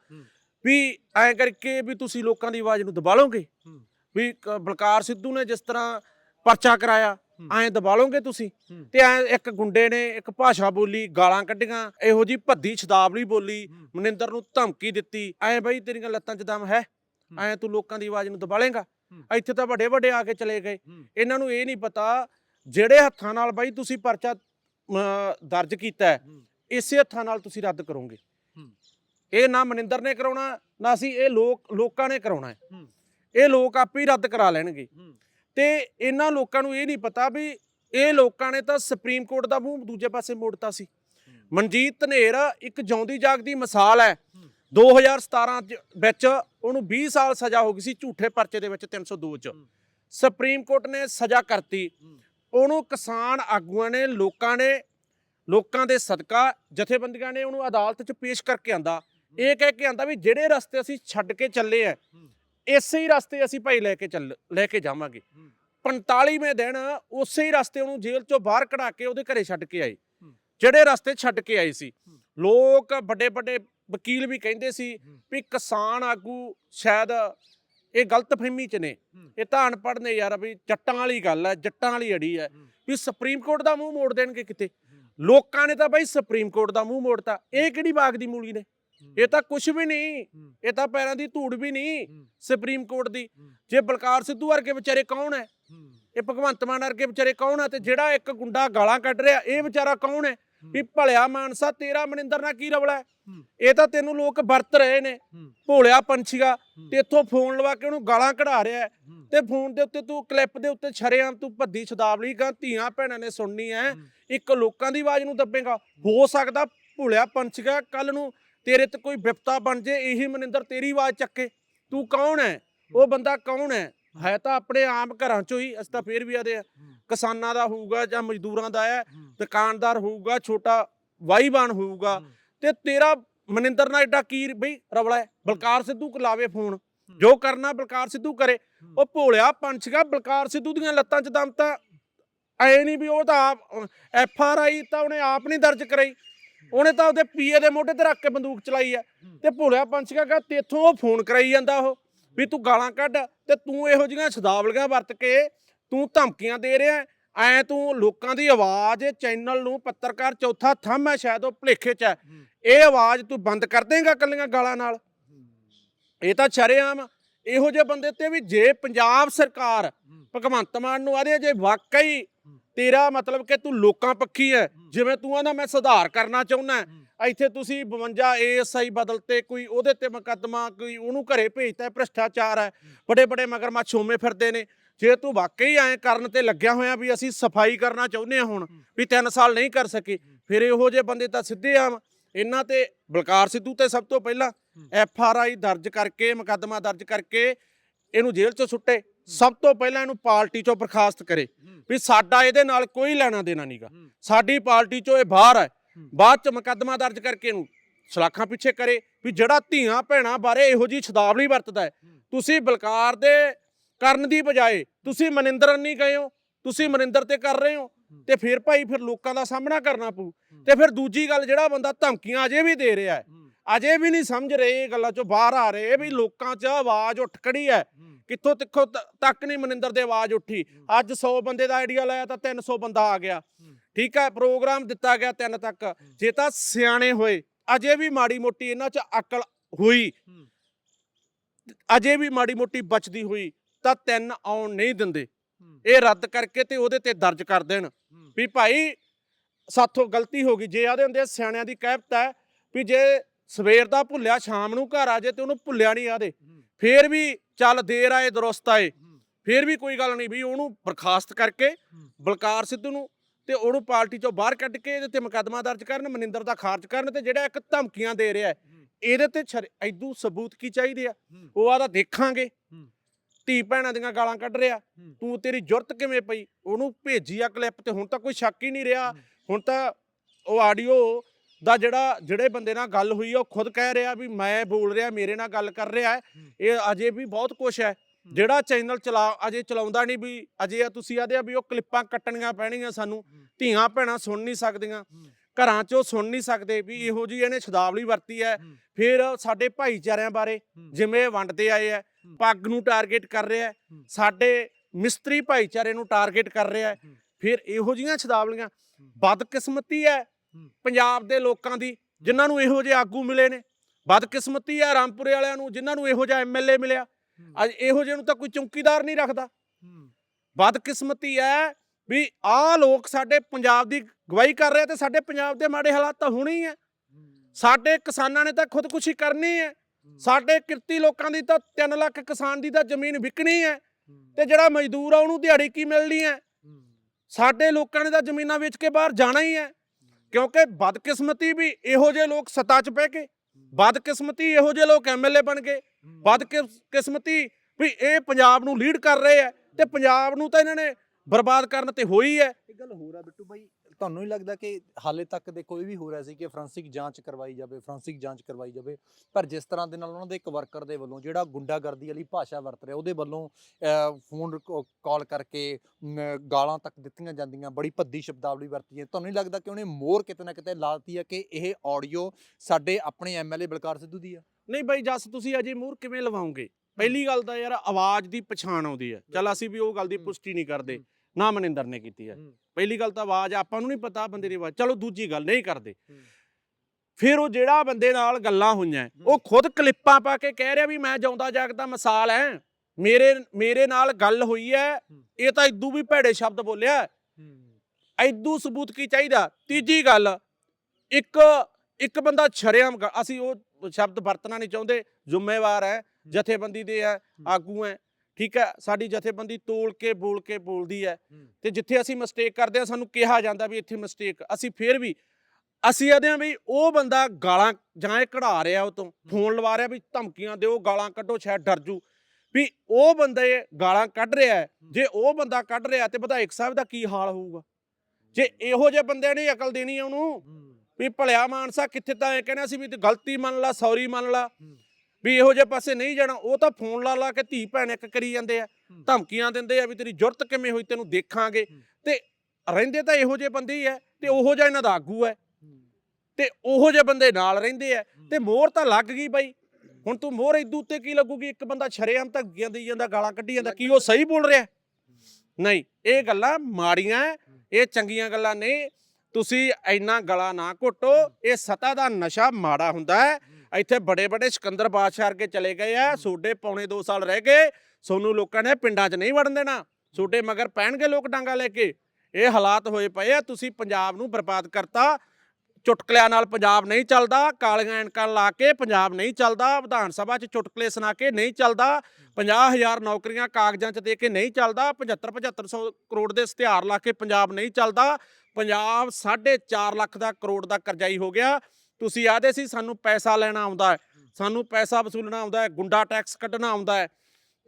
ਵੀ ਐ ਕਰਕੇ ਵੀ ਤੁਸੀਂ ਲੋਕਾਂ ਦੀ ਆਵਾਜ਼ ਨੂੰ ਦਬਾ ਲਓਗੇ ਹੂੰ। ਵੀ ਕ- ਬਲਕਾਰ ਸਿੱਧੂ ਨੇ ਜਿਸ ਤਰ੍ਹਾਂ ਪਰਚਾ ਕਰਾਇਆ। ਐ ਦਬਾ ਲਓਗੇ ਤੁਸੀਂ। ਤੇ ਐ ਇੱਕ ਗੁੰਡੇ ਨੇ ਇੱਕ ਭਾਸ਼ਾ ਬੋਲੀ ਗਾਲਾਂ ਕੱਢੀਆਂ ਇਹੋ ਜੀ ਭੱਦੀ ਸ਼ਦਾਵਲੀ ਬੋਲੀ ਮਨਿੰਦਰ ਨੂੰ ਧਮਕੀ ਦਿੱਤੀ ਐ ਬਈ ਤੇਰੀਆਂ ਲੱਤਾਂ 'ਚ ਦਮ ਹੈ ਐ ਤੂੰ ਲੋਕਾਂ ਦੀ ਆਵਾਜ਼ ਨੂੰ ਦਬਾ ਲੇਗਾ ਹੂੰ। ਇੱਥੇ ਤਾਂ ਵੱਡੇ ਵੱਡੇ ਆ ਕੇ ਚਲੇ ਗਏ ਇਹਨਾਂ ਨੂੰ ਇਹ ਨਹੀਂ ਪਤਾ ਜਿਹੜੇ ਹੱਥਾਂ ਨਾਲ ਬਾਈ ਤੁਸੀਂ ਪਰਚਾ ਅਮ, ਦਰਜ ਕੀਤਾ ਹੈ ਇਸੇ ਹੱਥਾਂ ਨਾਲ ਤੁਸੀਂ ਰੱਦ ਕਰੋਗੇ। ਇਹ ਨਾ ਮਨਿੰਦਰ ਨੇ ਕਰਾਉਣਾ ਨਾ ਅਸੀਂ ਇਹ ਲੋਕ ਲੋਕਾਂ ਨੇ ਕਰਾਉਣਾ ਹੈ। ਇਹ ਲੋਕ ਆਪੇ ਹੀ ਰੱਦ ਕਰਾ ਲੈਣਗੇ। ਤੇ ਇਹਨਾਂ ਲੋਕਾਂ ਨੂੰ ਇਹ ਨਹੀਂ ਪਤਾ ਵੀ ਇਹ ਲੋਕਾਂ ਨੇ ਤਾਂ ਸੁਪਰੀਮ ਕੋਰਟ ਦਾ ਮੂੰਹ ਦੂਜੇ ਪਾਸੇ ਮੋੜਤਾ ਸੀ। ਮਨਜੀਤ ਧਨੇਰ ਇੱਕ ਜਿਉਂਦੀ ਜਾਗਦੀ ਮਿਸਾਲ ਹੈ। 2017 ਚ- ਵਿੱਚ ਉਹਨੂੰ 20 ਸਾਲ ਸਜ਼ਾ ਹੋ ਗਈ ਸੀ ਝੂਠੇ ਪਰਚੇ ਦੇ ਵਿੱਚ 302 ਚ। ਸੁਪਰੀਮ ਕੋਰਟ ਨੇ ਸਜ਼ਾ ਕਰਤੀ। ਉਹਨੂੰ ਕਿਸਾਨ ਆਗੂਆਂ ਨੇ ਲੋਕਾਂ ਨੇ ਲੋਕਾਂ ਦੇ ਸਦਕਾ ਜਥੇਬੰਦੀਆਂ ਨੇ ਉਹਨੂੰ ਅਦਾਲਤ 'ਚ ਪੇਸ਼ ਕਰਕੇ ਆਂਦਾ। ਇਹ ਕਹਿ ਕੇ ਆਂਦਾ ਵੀ ਜਿਹੜੇ ਰਸਤੇ ਅਸੀਂ ਛੱਡ ਕੇ ਚੱਲੇ ਆ, ਇਸੇ ਹੀ ਰਸਤੇ ਅਸੀਂ ਭਾਈ ਲੈ ਕੇ ਚੱਲ, ਲੈ ਕੇ ਜਾਵਾਂਗੇ। 45ਵੇਂ ਦਿਨ ਉਸੇ ਹੀ ਰਸਤੇ ਉਹਨੂੰ ਜੇਲ੍ਹ ਚੋਂ ਬਾਹਰ ਕਢਾ ਕੇ ਉਹਦੇ ਘਰੇ ਛੱਡ ਕੇ ਆਏ। ਜਿਹੜੇ ਰਸਤੇ ਛੱਡ ਕੇ ਆਏ ਸੀ, ਲੋਕ ਵੱਡੇ ਵੱਡੇ ਵਕੀਲ ਵੀ ਕਹਿੰਦੇ ਸੀ ਵੀ ਕਿਸਾਨ ਆਗੂ ਸ਼ਾਇਦ ਇਹ ਗਲਤ ਫਹਿਮੀ ਚ ਨੇ। ਇਹ ਤਾਂ ਅਨਪੜ੍ਹ ਨੇ ਯਾਰ ਵੀ ਜੱਟਾਂ ਵਾਲੀ ਗੱਲ ਹੈ, ਜੱਟਾਂ ਵਾਲੀ ਅੜੀ ਹੈ। ਵੀ ਸੁਪਰੀਮ ਕੋਰਟ ਦਾ ਮੂੰਹ ਮੋੜ ਦੇਣਗੇ ਕਿਤੇ। ਲੋਕਾਂ ਨੇ ਤਾਂ ਬਾਈ ਸੁਪਰੀਮ ਕੋਰਟ ਦਾ ਮੂੰਹ ਮੋੜਤਾ। ਇਹ ਕਿਹੜੀ ਬਾਗ ਦੀ ਮੂਲੀ ਨੇ? ਇਹ ਤਾਂ ਕੁਝ ਵੀ ਨਹੀਂ। ਇਹ ਤਾਂ ਪੈਰਾਂ ਦੀ ਧੂੜ ਵੀ ਨਹੀਂ ਸੁਪਰੀਮ ਕੋਰਟ ਦੀ। ਜੇ ਬਲਕਾਰ ਸਿੱਧੂ ਵਰਗੇ ਵਿਚਾਰੇ ਕੌਣ ਹੈ। ਇਹ ਭਗਵੰਤ ਮਾਨ ਵਰਗੇ ਵਿਚਾਰੇ ਕੌਣ ਆ ਤੇ ਜਿਹੜਾ ਇੱਕ ਗੁੰਡਾ ਗਾਲਾਂ ਕੱਢ ਰਿਹਾ ਇਹ ਵਿਚਾਰਾ ਕੌਣ ਹੈ। ਵੀ ਭਲਿਆ ਮਾਨਸਾ ਤੇਰਾ ਮਨਿੰਦਰ ਨਾਲ ਕੀ ਰਵਲਾ ਹੈ। ਇਹ ਤਾਂ ਤੈਨੂੰ ਲੋਕ ਵਰਤ ਰਹੇ ਨੇ। ਭੋਲਿਆ ਪੰਛੀਆ ਤੇ ਇੱਥੋਂ ਫੋਨ ਲਵਾ ਕੇ ਉਹਨੂੰ ਗਾਲਾਂ ਕਢਾ ਰਿਹਾ ਹੈ। ਤੇ ਫੋਨ ਦੇ ਉੱਤੇ ਤੂੰ ਕਲਿੱਪ ਦੇ ਉੱਤੇ ਛਰੇਆਮ ਤੂੰ ਭੱਦੀ ਛਦਾਵਲੀ ਕਾਂ ਧੀਆਂ ਭੈਣਾਂ ਨੇ ਸੁਣਨੀ ਐ। ਇੱਕ ਲੋਕਾਂ ਦੀ ਆਵਾਜ਼ ਨੂੰ ਦੱਬੇਗਾ। ਹੋ ਸਕਦਾ ਭੋਲਿਆ ਪੰਛੀਆ ਕੱਲ ਨੂੰ ਤੇਰੇ ਤੇ ਕੋਈ ਵਿਪਤਾ ਬਣ ਜੇ, ਇਹੀ ਮਨਿੰਦਰ ਤੇਰੀ ਆਵਾਜ਼ ਚੱਕੇ। ਤੂੰ ਕੌਣ ਹੈ ਉਹ ਬੰਦਾ ਕੌਣ ਹੈ ਹੈ ਤਾਂ ਆਪਣੇ ਆਮ ਘਰਾਂ ਚੋਂ ਹੀ, ਅਸੀਂ ਤਾਂ ਫੇਰ ਵੀ ਆਦੇ ਆ। ਕਿਸਾਨਾਂ ਦਾ ਹੋਊਗਾ ਜਾਂ ਮਜ਼ਦੂਰਾਂ ਦਾ ਹੈ ਦੁਕਾਨਦਾਰ ਹੋਊਗਾ, ਛੋਟਾ ਵਾਈਬਾਨ ਹੋਊਗਾ। ਤੇ ਤੇਰਾ ਮਨਿੰਦਰ ਨਾਲ ਐਡਾ ਕੀ ਬਈ ਰਵਲਾ ਹੈ ਬਲਕਾਰ ਸਿੱਧੂ ਕਲਾਵੇ ਫੋਨ। ਜੋ ਕਰਨਾ ਬਲਕਾਰ ਸਿੱਧੂ ਕਰੇ। ਉਹ ਭੋਲਿਆ ਪੰਛਗਾ ਬਲਕਾਰ ਸਿੱਧੂ ਦੀਆਂ ਲੱਤਾਂ 'ਚ ਦਮ ਤਾਂ ਐ ਨਹੀਂ ਵੀ ਉਹ ਤਾਂ ਆਪ ਐਫ ਆਰ ਆਈ ਤਾਂ ਉਹਨੇ ਆਪ ਨਹੀਂ ਦਰਜ ਕਰਾਈ। ਉਹਨੇ ਤਾਂ ਉਹਦੇ ਪੀਏ ਦੇ ਮੋਢੇ ਤੇ ਰੱਖ ਕੇ ਬੰਦੂਕ ਚਲਾਈ ਆ ਤੇ ਭੋਲਿਆ ਪੰਛੀਆ ਕਹ ਤੇਥੋਂ ਉਹ ਫੋਨ ਕਰਾਈ ਜਾਂਦਾ ਉਹ ਵੀ ਤੂੰ ਗਾਲਾਂ ਕੱਢ ਤੇ ਤੂੰ ਇਹੋ ਜਿਹੀਆਂ ਸਦਾਵਲੀਆਂ ਵਰਤ ਕੇ ਤੂੰ ਧਮਕੀਆਂ ਦੇ ਰਿਹਾ ਐ ਤੂੰ ਲੋਕਾਂ ਦੀ ਆਵਾਜ਼ ਚੈਨਲ ਨੂੰ ਪੱਤਰਕਾਰ ਚੌਥਾ ਥੰਮ ਹੈ ਸ਼ਾਇਦ ਉਹ ਭਲੇਖੇ 'ਚ ਹੈ। ਇਹ ਆਵਾਜ਼ ਤੂੰ ਬੰਦ ਕਰ ਦੇਂਗਾ ਕੱਲੀਆਂ ਗਾਲਾਂ ਨਾਲ। ਇਹ ਤਾਂ ਸ਼ਰੇਆਮ ਇਹੋ ਜਿਹੇ ਬੰਦੇ ਤੇ ਵੀ ਜੇ ਪੰਜਾਬ ਸਰਕਾਰ ਭਗਵੰਤ ਮਾਨ ਨੂੰ ਆਦੇ ਜੇ ਵਾਕਈ ਤੇਰਾ ਮਤਲਬ ਕਿ ਤੂੰ ਲੋਕਾਂ ਪੱਖੀ ਹੈ। ਜਿਵੇਂ ਤੂੰ ਆਂਦਾ ਮੈਂ ਸੁਧਾਰ ਕਰਨਾ ਚਾਹੁੰਦਾ ਹੈ। ਇੱਥੇ ਤੁਸੀਂ 52 ਏਐਸਆਈ ਬਦਲਤੇ ਕੋਈ ਉਹਦੇ ਤੇ ਮੁਕੱਦਮਾ ਕੋਈ ਉਹਨੂੰ ਘਰੇ ਭੇਜਤਾ ਭ੍ਰਿਸ਼ਟਾਚਾਰ ਹੈ। ਬੜੇ ਬੜੇ ਮਗਰਮੱਛ ਹੋਮੇ ਫਿਰਦੇ ਨੇ। ਜੇ ਤੂੰ ਵਾਕਈ ਐਂ ਕਰਨ ਤੇ ਲੱਗਿਆ ਹੋਇਆ ਵੀ ਅਸੀਂ ਸਫ਼ਾਈ ਕਰਨਾ ਚਾਹੁੰਦੇ ਹਾਂ ਹੁਣ ਵੀ 3 ਸਾਲ ਨਹੀਂ ਕਰ ਸਕੇ ਫਿਰ ਇਹੋ ਜਿਹੇ ਬੰਦੇ ਤਾਂ ਸਿੱਧੇ ਆ ਇਹਨਾਂ ਤੇ ਬਲਕਾਰ ਸਿੱਧੂ ਤੇ ਸਭ ਤੋਂ ਪਹਿਲਾਂ ਐਫ ਆਰ ਆਈ ਦਰਜ ਕਰਕੇ ਮੁਕੱਦਮਾ ਦਰਜ ਕਰਕੇ ਇਹਨੂੰ ਜੇਲ੍ਹ 'ਚੋਂ ਸੁੱਟੇ। ਸਭ ਤੋਂ ਪਹਿਲਾਂ ਇਹਨੂੰ ਪਾਰਟੀ 'ਚੋਂ ਬਰਖਾਸਤ ਕਰੇ ਵੀ ਸਾਡਾ ਇਹਦੇ ਨਾਲ ਕੋਈ ਲੈਣਾ ਦੇਣਾ ਨਹੀਂਗਾ ਸਾਡੀ ਪਾਰਟੀ 'ਚੋਂ ਇਹ ਬਾਹਰ ਹੈ। ਬਾਅਦ 'ਚ ਮੁਕੱਦਮਾ ਦਰਜ ਕਰਕੇ ਇਹਨੂੰ ਸਲਾਖਾਂ ਪਿੱਛੇ ਕਰੇ ਵੀ ਜਿਹੜਾ ਧੀਆਂ ਭੈਣਾਂ ਬਾਰੇ ਇਹੋ ਜੀ ਛਦਾਵਲੀ ਵਰਤਦਾ ਤੁਸੀਂ ਬਲਕਾਰ ਦੇ ਕਰਨ ਦੀ ਬਜਾਏ ਤੁਸੀਂ ਮਨਿੰਦਰ ਨਹੀਂ ਗਏ ਹੋ ਤੁਸੀਂ ਮਨਿੰਦਰ ਤੇ ਕਰ ਰਹੇ ਹੋ ਤੇ ਫਿਰ ਭਾਈ ਫਿਰ ਲੋਕਾਂ ਦਾ ਸਾਹਮਣਾ ਕਰਨਾ ਪਊ। ਤੇ ਫਿਰ ਦੂਜੀ ਗੱਲ ਜਿਹੜਾ ਬੰਦਾ ਧਮਕੀਆਂ ਅਜੇ ਵੀ ਦੇ ਰਿਹਾ ਹੈ ਅਜੇ ਵੀ ਨਹੀਂ ਸਮਝ ਰਹੇ ਇਹ ਗੱਲਾਂ ਚੋਂ ਬਾਹਰ ਆ ਰਹੇ ਵੀ ਲੋਕਾਂ 'ਚ ਆਵਾਜ਼ ਉੱਠ ਖੜੀ ਹੈ। ਕਿੱਥੋਂ ਤਿੱਖੋਂ ਤੱਕ ਨਹੀਂ ਮਨਿੰਦਰ ਦੇ ਆਵਾਜ਼ ਉੱਠੀ। ਅੱਜ 100 ਬੰਦੇ ਦਾ ਆਈਡੀਆ ਲਾਇਆ ਤਾਂ 300 ਬੰਦਾ ਆ ਗਿਆ। ਠੀਕ ਹੈ ਪ੍ਰੋਗਰਾਮ ਦਿੱਤਾ ਗਿਆ ਤਿੰਨ ਤੱਕ। ਜੇ ਤਾਂ ਸਿਆਣੇ ਹੋਏ ਅਜੇ ਵੀ ਮਾੜੀ ਮੋਟੀ ਇਹਨਾਂ 'ਚ ਅਕਲ ਹੋਈ। ਅਜੇ ਵੀ ਮਾੜੀ ਮੋਟੀ ਬਚਦੀ ਹੋਈ ਤਾਂ ਤਿੰਨ ਆਉਣ ਨਹੀਂ ਦਿੰਦੇ। ਇਹ ਰੱਦ ਕਰਕੇ ਤੇ ਉਹਦੇ ਤੇ ਦਰਜ ਕਰ ਦੇਣ। ਵੀ ਭਾਈ ਸਾਥੋਂ ਗਲਤੀ ਹੋ ਗਈ। ਜੇ ਆਦੇ ਹੁੰਦੇ ਸਿਆਣਿਆਂ ਦੀ ਕਹਿਵਤ ਹੈ ਵੀ ਜੇ ਸਵੇਰ ਦਾ ਭੁੱਲਿਆ ਸ਼ਾਮ ਨੂੰ ਘਰ ਆ ਜੇ ਤੇ ਉਹਨੂੰ ਭੁੱਲਿਆ ਨਹੀਂ ਆਦੇ। ਫੇਰ ਵੀ ਚੱਲ ਦੇਰ ਆਏ ਦਰੁਸਤ ਆਏ। ਫੇਰ ਵੀ ਕੋਈ ਗੱਲ ਨਹੀਂ ਵੀ ਉਹਨੂੰ ਬਰਖਾਸਤ ਕਰਕੇ ਬਲਕਾਰ ਸਿੱਧੂ ਨੂੰ ਤੇ ਉਹਨੂੰ ਪਾਰਟੀ ਚੋਂ ਬਾਹਰ ਕੱਢ ਕੇ ਇਹਦੇ ਤੇ ਮੁਕੱਦਮਾ ਦਰਜ ਕਰਨ ਮਨਿੰਦਰ ਦਾ ਖਾਰਜ ਕਰਨ ਤੇ ਜਿਹੜਾ ਇੱਕ ਧਮਕੀਆਂ ਦੇ ਰਿਹਾ ਇਹਦੇ ਤੇ ਐਦੂ ਸਬੂਤ ਕੀ ਚਾਹੀਦੇ ਆ? ਉਹ ਆਦਾ ਦੇਖਾਂਗੇ। ਧੀ ਭੈਣਾਂ ਦੀਆਂ ਗਾਲਾਂ ਕੱਢ ਰਿਹਾ। ਤੂੰ ਤੇਰੀ ਜੁਰਤ ਕਿਵੇਂ ਪਈ? ਉਹਨੂੰ ਭੇਜੀ ਆ ਕਲਿੱਪ ਤੇ ਹੁਣ ਤਾਂ ਕੋਈ ਸ਼ੱਕ ਹੀ ਨਹੀਂ ਰਿਹਾ। ਹੁਣ ਤਾਂ ਉਹ ਆਡੀਓ ਦਾ ਜਿਹੜਾ ਜਿਹੜੇ ਬੰਦੇ ਨਾਲ ਗੱਲ ਹੋਈ ਉਹ ਖੁਦ ਕਹਿ ਰਿਹਾ ਵੀ ਮੈਂ ਬੋਲ ਰਿਹਾ ਮੇਰੇ ਨਾਲ ਗੱਲ ਕਰ ਰਿਹਾ ਇਹ ਅਜੇ ਵੀ ਬਹੁਤ ਕੁਝ ਹੈ। ਜਿਹੜਾ ਚੈਨਲ ਚਲਾ ਅਜੇ ਚਲਾਉਂਦਾ ਨਹੀਂ ਵੀ ਅਜੇ ਆ ਤੁਸੀਂ ਆਦੇ ਆ ਵੀ ਉਹ ਕਲਿੱਪਾਂ ਕੱਟਣੀਆਂ ਪੈਣਗੀਆਂ ਸਾਨੂੰ। ਧੀਆਂ ਭੈਣਾਂ ਸੁਣ ਨਹੀਂ ਸਕਦੀਆਂ। ਘਰਾਂ 'ਚੋਂ ਸੁਣ ਨਹੀਂ ਸਕਦੇ ਵੀ ਇਹੋ ਜੀ ਇਹਨੇ ਸ਼ਦਾਵਲੀ ਵਰਤੀ ਹੈ। ਫਿਰ ਸਾਡੇ ਭਾਈਚਾਰਿਆਂ ਬਾਰੇ ਜਿਵੇਂ ਵੰਡਦੇ ਆਏ ਆ ਪੱਗ ਨੂੰ ਟਾਰਗੇਟ ਕਰ ਰਿਹਾ ਸਾਡੇ ਮਿਸਤਰੀ ਭਾਈਚਾਰੇ ਨੂੰ ਟਾਰਗੇਟ ਕਰ ਰਿਹਾ ਫਿਰ ਇਹੋ ਜੀਆਂ ਸ਼ਦਾਵਲੀਆਂ ਬਦਕਿਸਮਤੀ ਹੈ। ਪੰਜਾਬ ਦੇ ਲੋਕਾਂ ਦੀ ਜਿਨ੍ਹਾਂ ਨੂੰ ਇਹੋ ਜਿਹੇ ਆਗੂ ਮਿਲੇ ਨੇ। ਬਦਕਿਸਮਤੀ ਹੈ ਰਾਮਪੁਰੇ ਵਾਲਿਆਂ ਨੂੰ ਜਿਨ੍ਹਾਂ ਨੂੰ ਇਹੋ ਜਿਹਾ ਐਮਐਲਏ ਮਿਲਿਆ। ਅੱਜ ਇਹੋ ਜਿਹੇ ਨੂੰ ਤਾਂ ਕੋਈ ਚੌਕੀਦਾਰ ਨਹੀਂ ਰੱਖਦਾ। ਬਦਕਿਸਮਤੀ ਹੈ ਵੀ ਆਹ ਲੋਕ ਸਾਡੇ ਪੰਜਾਬ ਦੀ ਗਵਾਹੀ ਕਰ ਰਹੇ ਤੇ ਸਾਡੇ ਪੰਜਾਬ ਦੇ ਮਾੜੇ ਹਾਲਾਤ ਤਾਂ ਹੋਣੇ ਹੀ ਹੈ। ਸਾਡੇ ਕਿਸਾਨਾਂ ਨੇ ਤਾਂ ਖੁਦਕੁਸ਼ੀ ਕਰਨੀ ਹੈ। ਸਾਡੇ ਕਿਰਤੀ ਲੋਕਾਂ ਦੀ ਤਾਂ 3 ਲੱਖ ਕਿਸਾਨ ਦੀ ਤਾਂ ਜ਼ਮੀਨ ਵਿਕਣੀ ਹੈ। ਤੇ ਜਿਹੜਾ ਮਜ਼ਦੂਰ ਆ ਉਹਨੂੰ ਦਿਹਾੜੀ ਕੀ ਮਿਲਣੀ ਹੈ। ਸਾਡੇ ਲੋਕਾਂ ਨੇ ਤਾਂ ਜ਼ਮੀਨਾਂ ਵੇਚ ਕੇ ਬਾਹਰ ਜਾਣਾ ਹੀ ਹੈ ਕਿਉਂਕਿ ਬਦਕਿਸਮਤੀ ਵੀ ਇਹੋ ਜਿਹੇ ਲੋਕ ਸੱਤਾ 'ਚ ਬਹਿ ਕੇ ਬਦਕਿਸਮਤੀ ਇਹੋ ਜਿਹੇ ਲੋਕ ਐਮਐਲਏ ਬਣ ਗਏ ਬਦਕਿਸਮਤੀ ਵੀ ਇਹ ਪੰਜਾਬ ਨੂੰ ਲੀਡ ਕਰ ਰਹੇ ਆ ਤੇ ਪੰਜਾਬ ਨੂੰ ਤਾਂ ਇਹਨਾਂ ਨੇ ਬਰਬਾਦ ਕਰਨ ਤੇ ਹੋਈ ਹੈ। ਇੱਕ ਗੱਲ ਹੋਰ ਆ ਬਿੱਟੂ ਬਾਈ ਤੁਹਾਨੂੰ ਨਹੀਂ ਲੱਗਦਾ ਕਿ ਹਾਲੇ ਤੱਕ ਦੇ ਕੋਈ ਵੀ ਹੋ ਰਿਹਾ ਸੀ ਕਿ ਫਰਾਂਸਿਕ ਜਾਂਚ ਕਰਵਾਈ ਜਾਵੇ ਫਰਾਂਸਿਕ ਜਾਂਚ ਕਰਵਾਈ ਜਾਵੇ? ਪਰ ਜਿਸ ਤਰ੍ਹਾਂ ਦੇ ਨਾਲ ਉਹਨਾਂ ਦੇ ਇੱਕ ਵਰਕਰ ਦੇ ਵੱਲੋਂ ਜਿਹੜਾ ਗੁੰਡਾਗਰਦੀ ਵਾਲੀ ਭਾਸ਼ਾ ਵਰਤ ਰਿਹਾ ਉਹਦੇ ਵੱਲੋਂ ਫੋਨ ਕਾਲ ਕਰਕੇ ਗਾਲਾਂ ਤੱਕ ਦਿੱਤੀਆਂ ਜਾਂਦੀਆਂ ਬੜੀ ਭੱਦੀ ਸ਼ਬਦਾਵਲੀ ਵਰਤੀ ਹੈ। ਤੁਹਾਨੂੰ ਨਹੀਂ ਲੱਗਦਾ ਕਿ ਉਹਨੇ ਮੋਹਰ ਕਿਤੇ ਨਾ ਕਿਤੇ ਲਾਤੀ ਹੈ ਕਿ ਇਹ ਆਡੀਓ ਸਾਡੇ ਆਪਣੇ ਐਮਐਲਏ ਬਲਕਾਰ ਸਿੱਧੂ ਦੀ ਆ ਨਹੀਂ ਬਾਈ ਜੱਸ ਤੁਸੀਂ ਅਜੇ ਮੂਰ ਕਿਵੇਂ ਲਵਾਓਗੇ? ਪਹਿਲੀ ਗੱਲ ਤਾਂ ਯਾਰ ਆਵਾਜ਼ ਦੀ ਪਛਾਣ ਆਉਂਦੀ ਹੈ। ਚੱਲ ਅਸੀਂ ਵੀ ਉਹ ਗੱਲ ਦੀ ਹੂੰ। ਪੁਸ਼ਟੀ ਨਹੀਂ ਕਰਦੇ। ਹੂੰ। ਨਾ ਮਨਿੰਦਰ ਨੇ ਕੀਤੀ ਹੈ। ਪਹਿਲੀ ਗੱਲ ਤਾਂ ਆਵਾਜ਼ ਆਪਾਂ ਨੂੰ ਨਹੀਂ ਪਤਾ ਬੰਦੇ ਦੀ ਆਵਾਜ਼ ਚਲੋ ਦੂਜੀ ਗੱਲ ਨਹੀਂ ਕਰਦੇ। ਫਿਰ ਉਹ ਜਿਹੜਾ ਬੰਦੇ ਨਾਲ ਗੱਲਾਂ ਹੋਈਆਂ। ਉਹ ਖੁਦ ਕਲਿੱਪਾਂ ਪਾ ਕੇ ਕਹਿ ਰਿਹਾ ਵੀ ਮੈਂ ਜਾਉਂਦਾ ਜਾਗਦਾ ਮਿਸਾਲ ਹੈ। ਮੇਰੇ ਮੇਰੇ ਨਾਲ ਗੱਲ ਹੋਈ ਹੈ ਇਹ ਤਾਂ ਇਦੂ ਵੀ ਭੈੜੇ ਸ਼ਬਦ ਬੋਲਿਆ। ਐਦੂ ਸਬੂਤ ਕੀ ਚਾਹੀਦਾ? ਤੀਜੀ ਗੱਲ ਇੱਕ ਇੱਕ ਬੰਦਾ ਛਰੇਆਮ ਅਸੀਂ ਉਹ ਸ਼ਬਦ ਵਰਤਣਾ ਨਹੀਂ ਚਾਹੁੰਦੇ ਜ਼ਿੰਮੇਵਾਰ ਹੈ ਜਥੇਬੰਦੀ ਦੇ ਹੈ। ਆਗੂ ਹੈ। ਠੀਕ ਹੈ ਸਾਡੀ ਜਥੇਬੰਦੀ ਤੋਲ ਕੇ ਬੋਲ ਕੇ ਬੋਲਦੀ ਹੈ ਤੇ ਜਿੱਥੇ ਅਸੀਂ ਮਿਸਟੇਕ ਕਰਦੇ ਆ ਸਾਨੂੰ ਕਿਹਾ ਜਾਂਦਾ ਵੀ ਇੱਥੇ ਮਿਸਟੇਕ ਅਸੀਂ ਫੇਰ ਵੀ ਅਸੀਂ ਆਦੇ ਆ ਵੀ ਉਹ ਬੰਦਾ ਗਾਲਾਂ ਜਾਂ ਇਹ ਕਢਾ ਰਿਹਾ ਉਹ ਤੋਂ ਫੋਨ ਲਵਾ ਰਿਹਾ ਵੀ ਧਮਕੀਆਂ ਦਿਓ ਗਾਲਾਂ ਕੱਢੋ ਸ਼ਾਇਦ ਡਰ ਜੂ ਵੀ ਉਹ ਬੰਦੇ ਗਾਲਾਂ ਕੱਢ ਰਿਹਾ ਜੇ ਉਹ ਬੰਦਾ ਕੱਢ ਰਿਹਾ ਤੇ ਵਿਧਾਇਕ ਸਾਹਿਬ ਦਾ ਕੀ ਹਾਲ ਹੋਊਗਾ? ਜੇ ਇਹੋ ਜਿਹੇ ਬੰਦੇ ਨੇ ਅਕਲ ਦੇਣੀ ਆ ਉਹਨੂੰ ਵੀ ਭਲਿਆ ਮਾਨਸਾ ਕਿੱਥੇ ਤਾਂ ਇਹ ਕਹਿੰਦਾ ਸੀ ਵੀ ਗਲਤੀ ਮੰਨ ਲਾ ਸੌਰੀ ਮੰਨ ਲਾ। ਵੀ ਇਹੋ ਜਿਹੇ ਪਾਸੇ ਨਹੀਂ ਜਾਣਾ ਉਹ ਤਾਂ ਫੋਨ ਲਾ ਲਾ ਕੇ ਧੀ ਭੈਣ ਇੱਕ ਕਰੀ ਜਾਂਦੇ ਆ। ਧਮਕੀਆਂ ਦਿੰਦੇ ਆ ਵੀ ਤੇਰੀ ਜੁਰਤ ਕਿਵੇਂ ਹੋਈ ਤੈਨੂੰ ਦੇਖਾਂਗੇ। ਤੇ ਰਹਿੰਦੇ ਤਾਂ ਇਹੋ ਜਿਹੇ ਬੰਦੇ ਹੀ ਐ ਤੇ ਉਹੋ ਜਿਹਾ ਇਹਨਾਂ ਦਾ ਆਗੂ ਐ ਤੇ ਉਹੋ ਜਿਹੇ ਬੰਦੇ ਨਾਲ ਰਹਿੰਦੇ ਆ ਤੇ ਮੋਹਰ ਤਾਂ ਲੱਗ ਗਈ ਬਾਈ। ਹੁਣ ਤੂੰ ਮੋਹਰ ਇਦੂ ਉੱਤੇ ਕੀ ਲੱਗੂਗੀ ਇੱਕ ਬੰਦਾ ਛਰੇਆਮ ਧਮਕੀਆਂ ਦੇਈ ਜਾਂਦਾ ਗਾਲਾਂ ਕੱਢੀ ਜਾਂਦਾ ਕੀ ਉਹ ਸਹੀ ਬੋਲ ਰਿਹਾ? ਨਹੀਂ ਇਹ ਗੱਲਾਂ ਮਾੜੀਆਂ ਐ, ਇਹ ਚੰਗੀਆਂ ਗੱਲਾਂ ਨੇ। ਤੁਸੀਂ ਇੰਨਾ ਗਲਾ ਨਾ ਘੁੱਟੋ ਇਹ ਸਤਾ ਦਾ ਨਸ਼ਾ ਮਾੜਾ ਹੁੰਦਾ ਹੈ ਇੱਥੇ ਬੜੇ ਬੜੇ ਸਿਕੰਦਰ ਬਾਦਸ਼ਾਹ ਵਰਗੇ ਚਲੇ ਗਏ ਆ। ਸੋਡੇ ਪੌਣੇ 2 ਸਾਲ ਰਹਿ ਗਏ। ਸੋਨੂੰ ਲੋਕਾਂ ਨੇ ਪਿੰਡਾਂ 'ਚ ਨਹੀਂ ਵੜਨ ਦੇਣਾ। ਸੋਡੇ ਮਗਰ ਪੈਣਗੇ ਲੋਕ ਡਾਂਗਾ ਲੈ ਕੇ। ਇਹ ਹਾਲਾਤ ਹੋਏ ਪਏ ਆ। ਤੁਸੀਂ ਪੰਜਾਬ ਨੂੰ ਬਰਬਾਦ ਕਰਤਾ। ਚੁਟਕਲਿਆਂ ਨਾਲ ਪੰਜਾਬ ਨਹੀਂ ਚੱਲਦਾ। ਕਾਲੀਆਂ ਐਨਕਾਂ ਲਾ ਕੇ ਪੰਜਾਬ ਨਹੀਂ ਚੱਲਦਾ। ਵਿਧਾਨ ਸਭਾ 'ਚ ਚੁਟਕਲੇ ਸੁਣਾ ਕੇ ਨਹੀਂ ਚੱਲਦਾ। 50000 ਨੌਕਰੀਆਂ ਕਾਗਜ਼ਾਂ 'ਚ ਦੇ ਕੇ ਨਹੀਂ ਚੱਲਦਾ। 75 7500 ਕਰੋੜ ਦੇ ਇਸ਼ਤਿਹਾਰ ਲਾ ਕੇ ਪੰਜਾਬ ਨਹੀਂ ਚੱਲਦਾ। ਪੰਜਾਬ 4.5 ਲੱਖ ਦਾ ਕਰੋੜ ਦਾ ਕਰਜ਼ਾਈ ਹੋ ਗਿਆ। ਤੁਸੀਂ ਆਦੇ ਸੀ ਸਾਨੂੰ ਪੈਸਾ ਲੈਣਾ ਆਉਂਦਾ ਹੈ ਸਾਨੂੰ ਪੈਸਾ ਵਸੂਲਣਾ ਆਉਂਦਾ ਹੈ ਗੁੰਡਾ ਟੈਕਸ ਕੱਢਣਾ ਆਉਂਦਾ ਹੈ।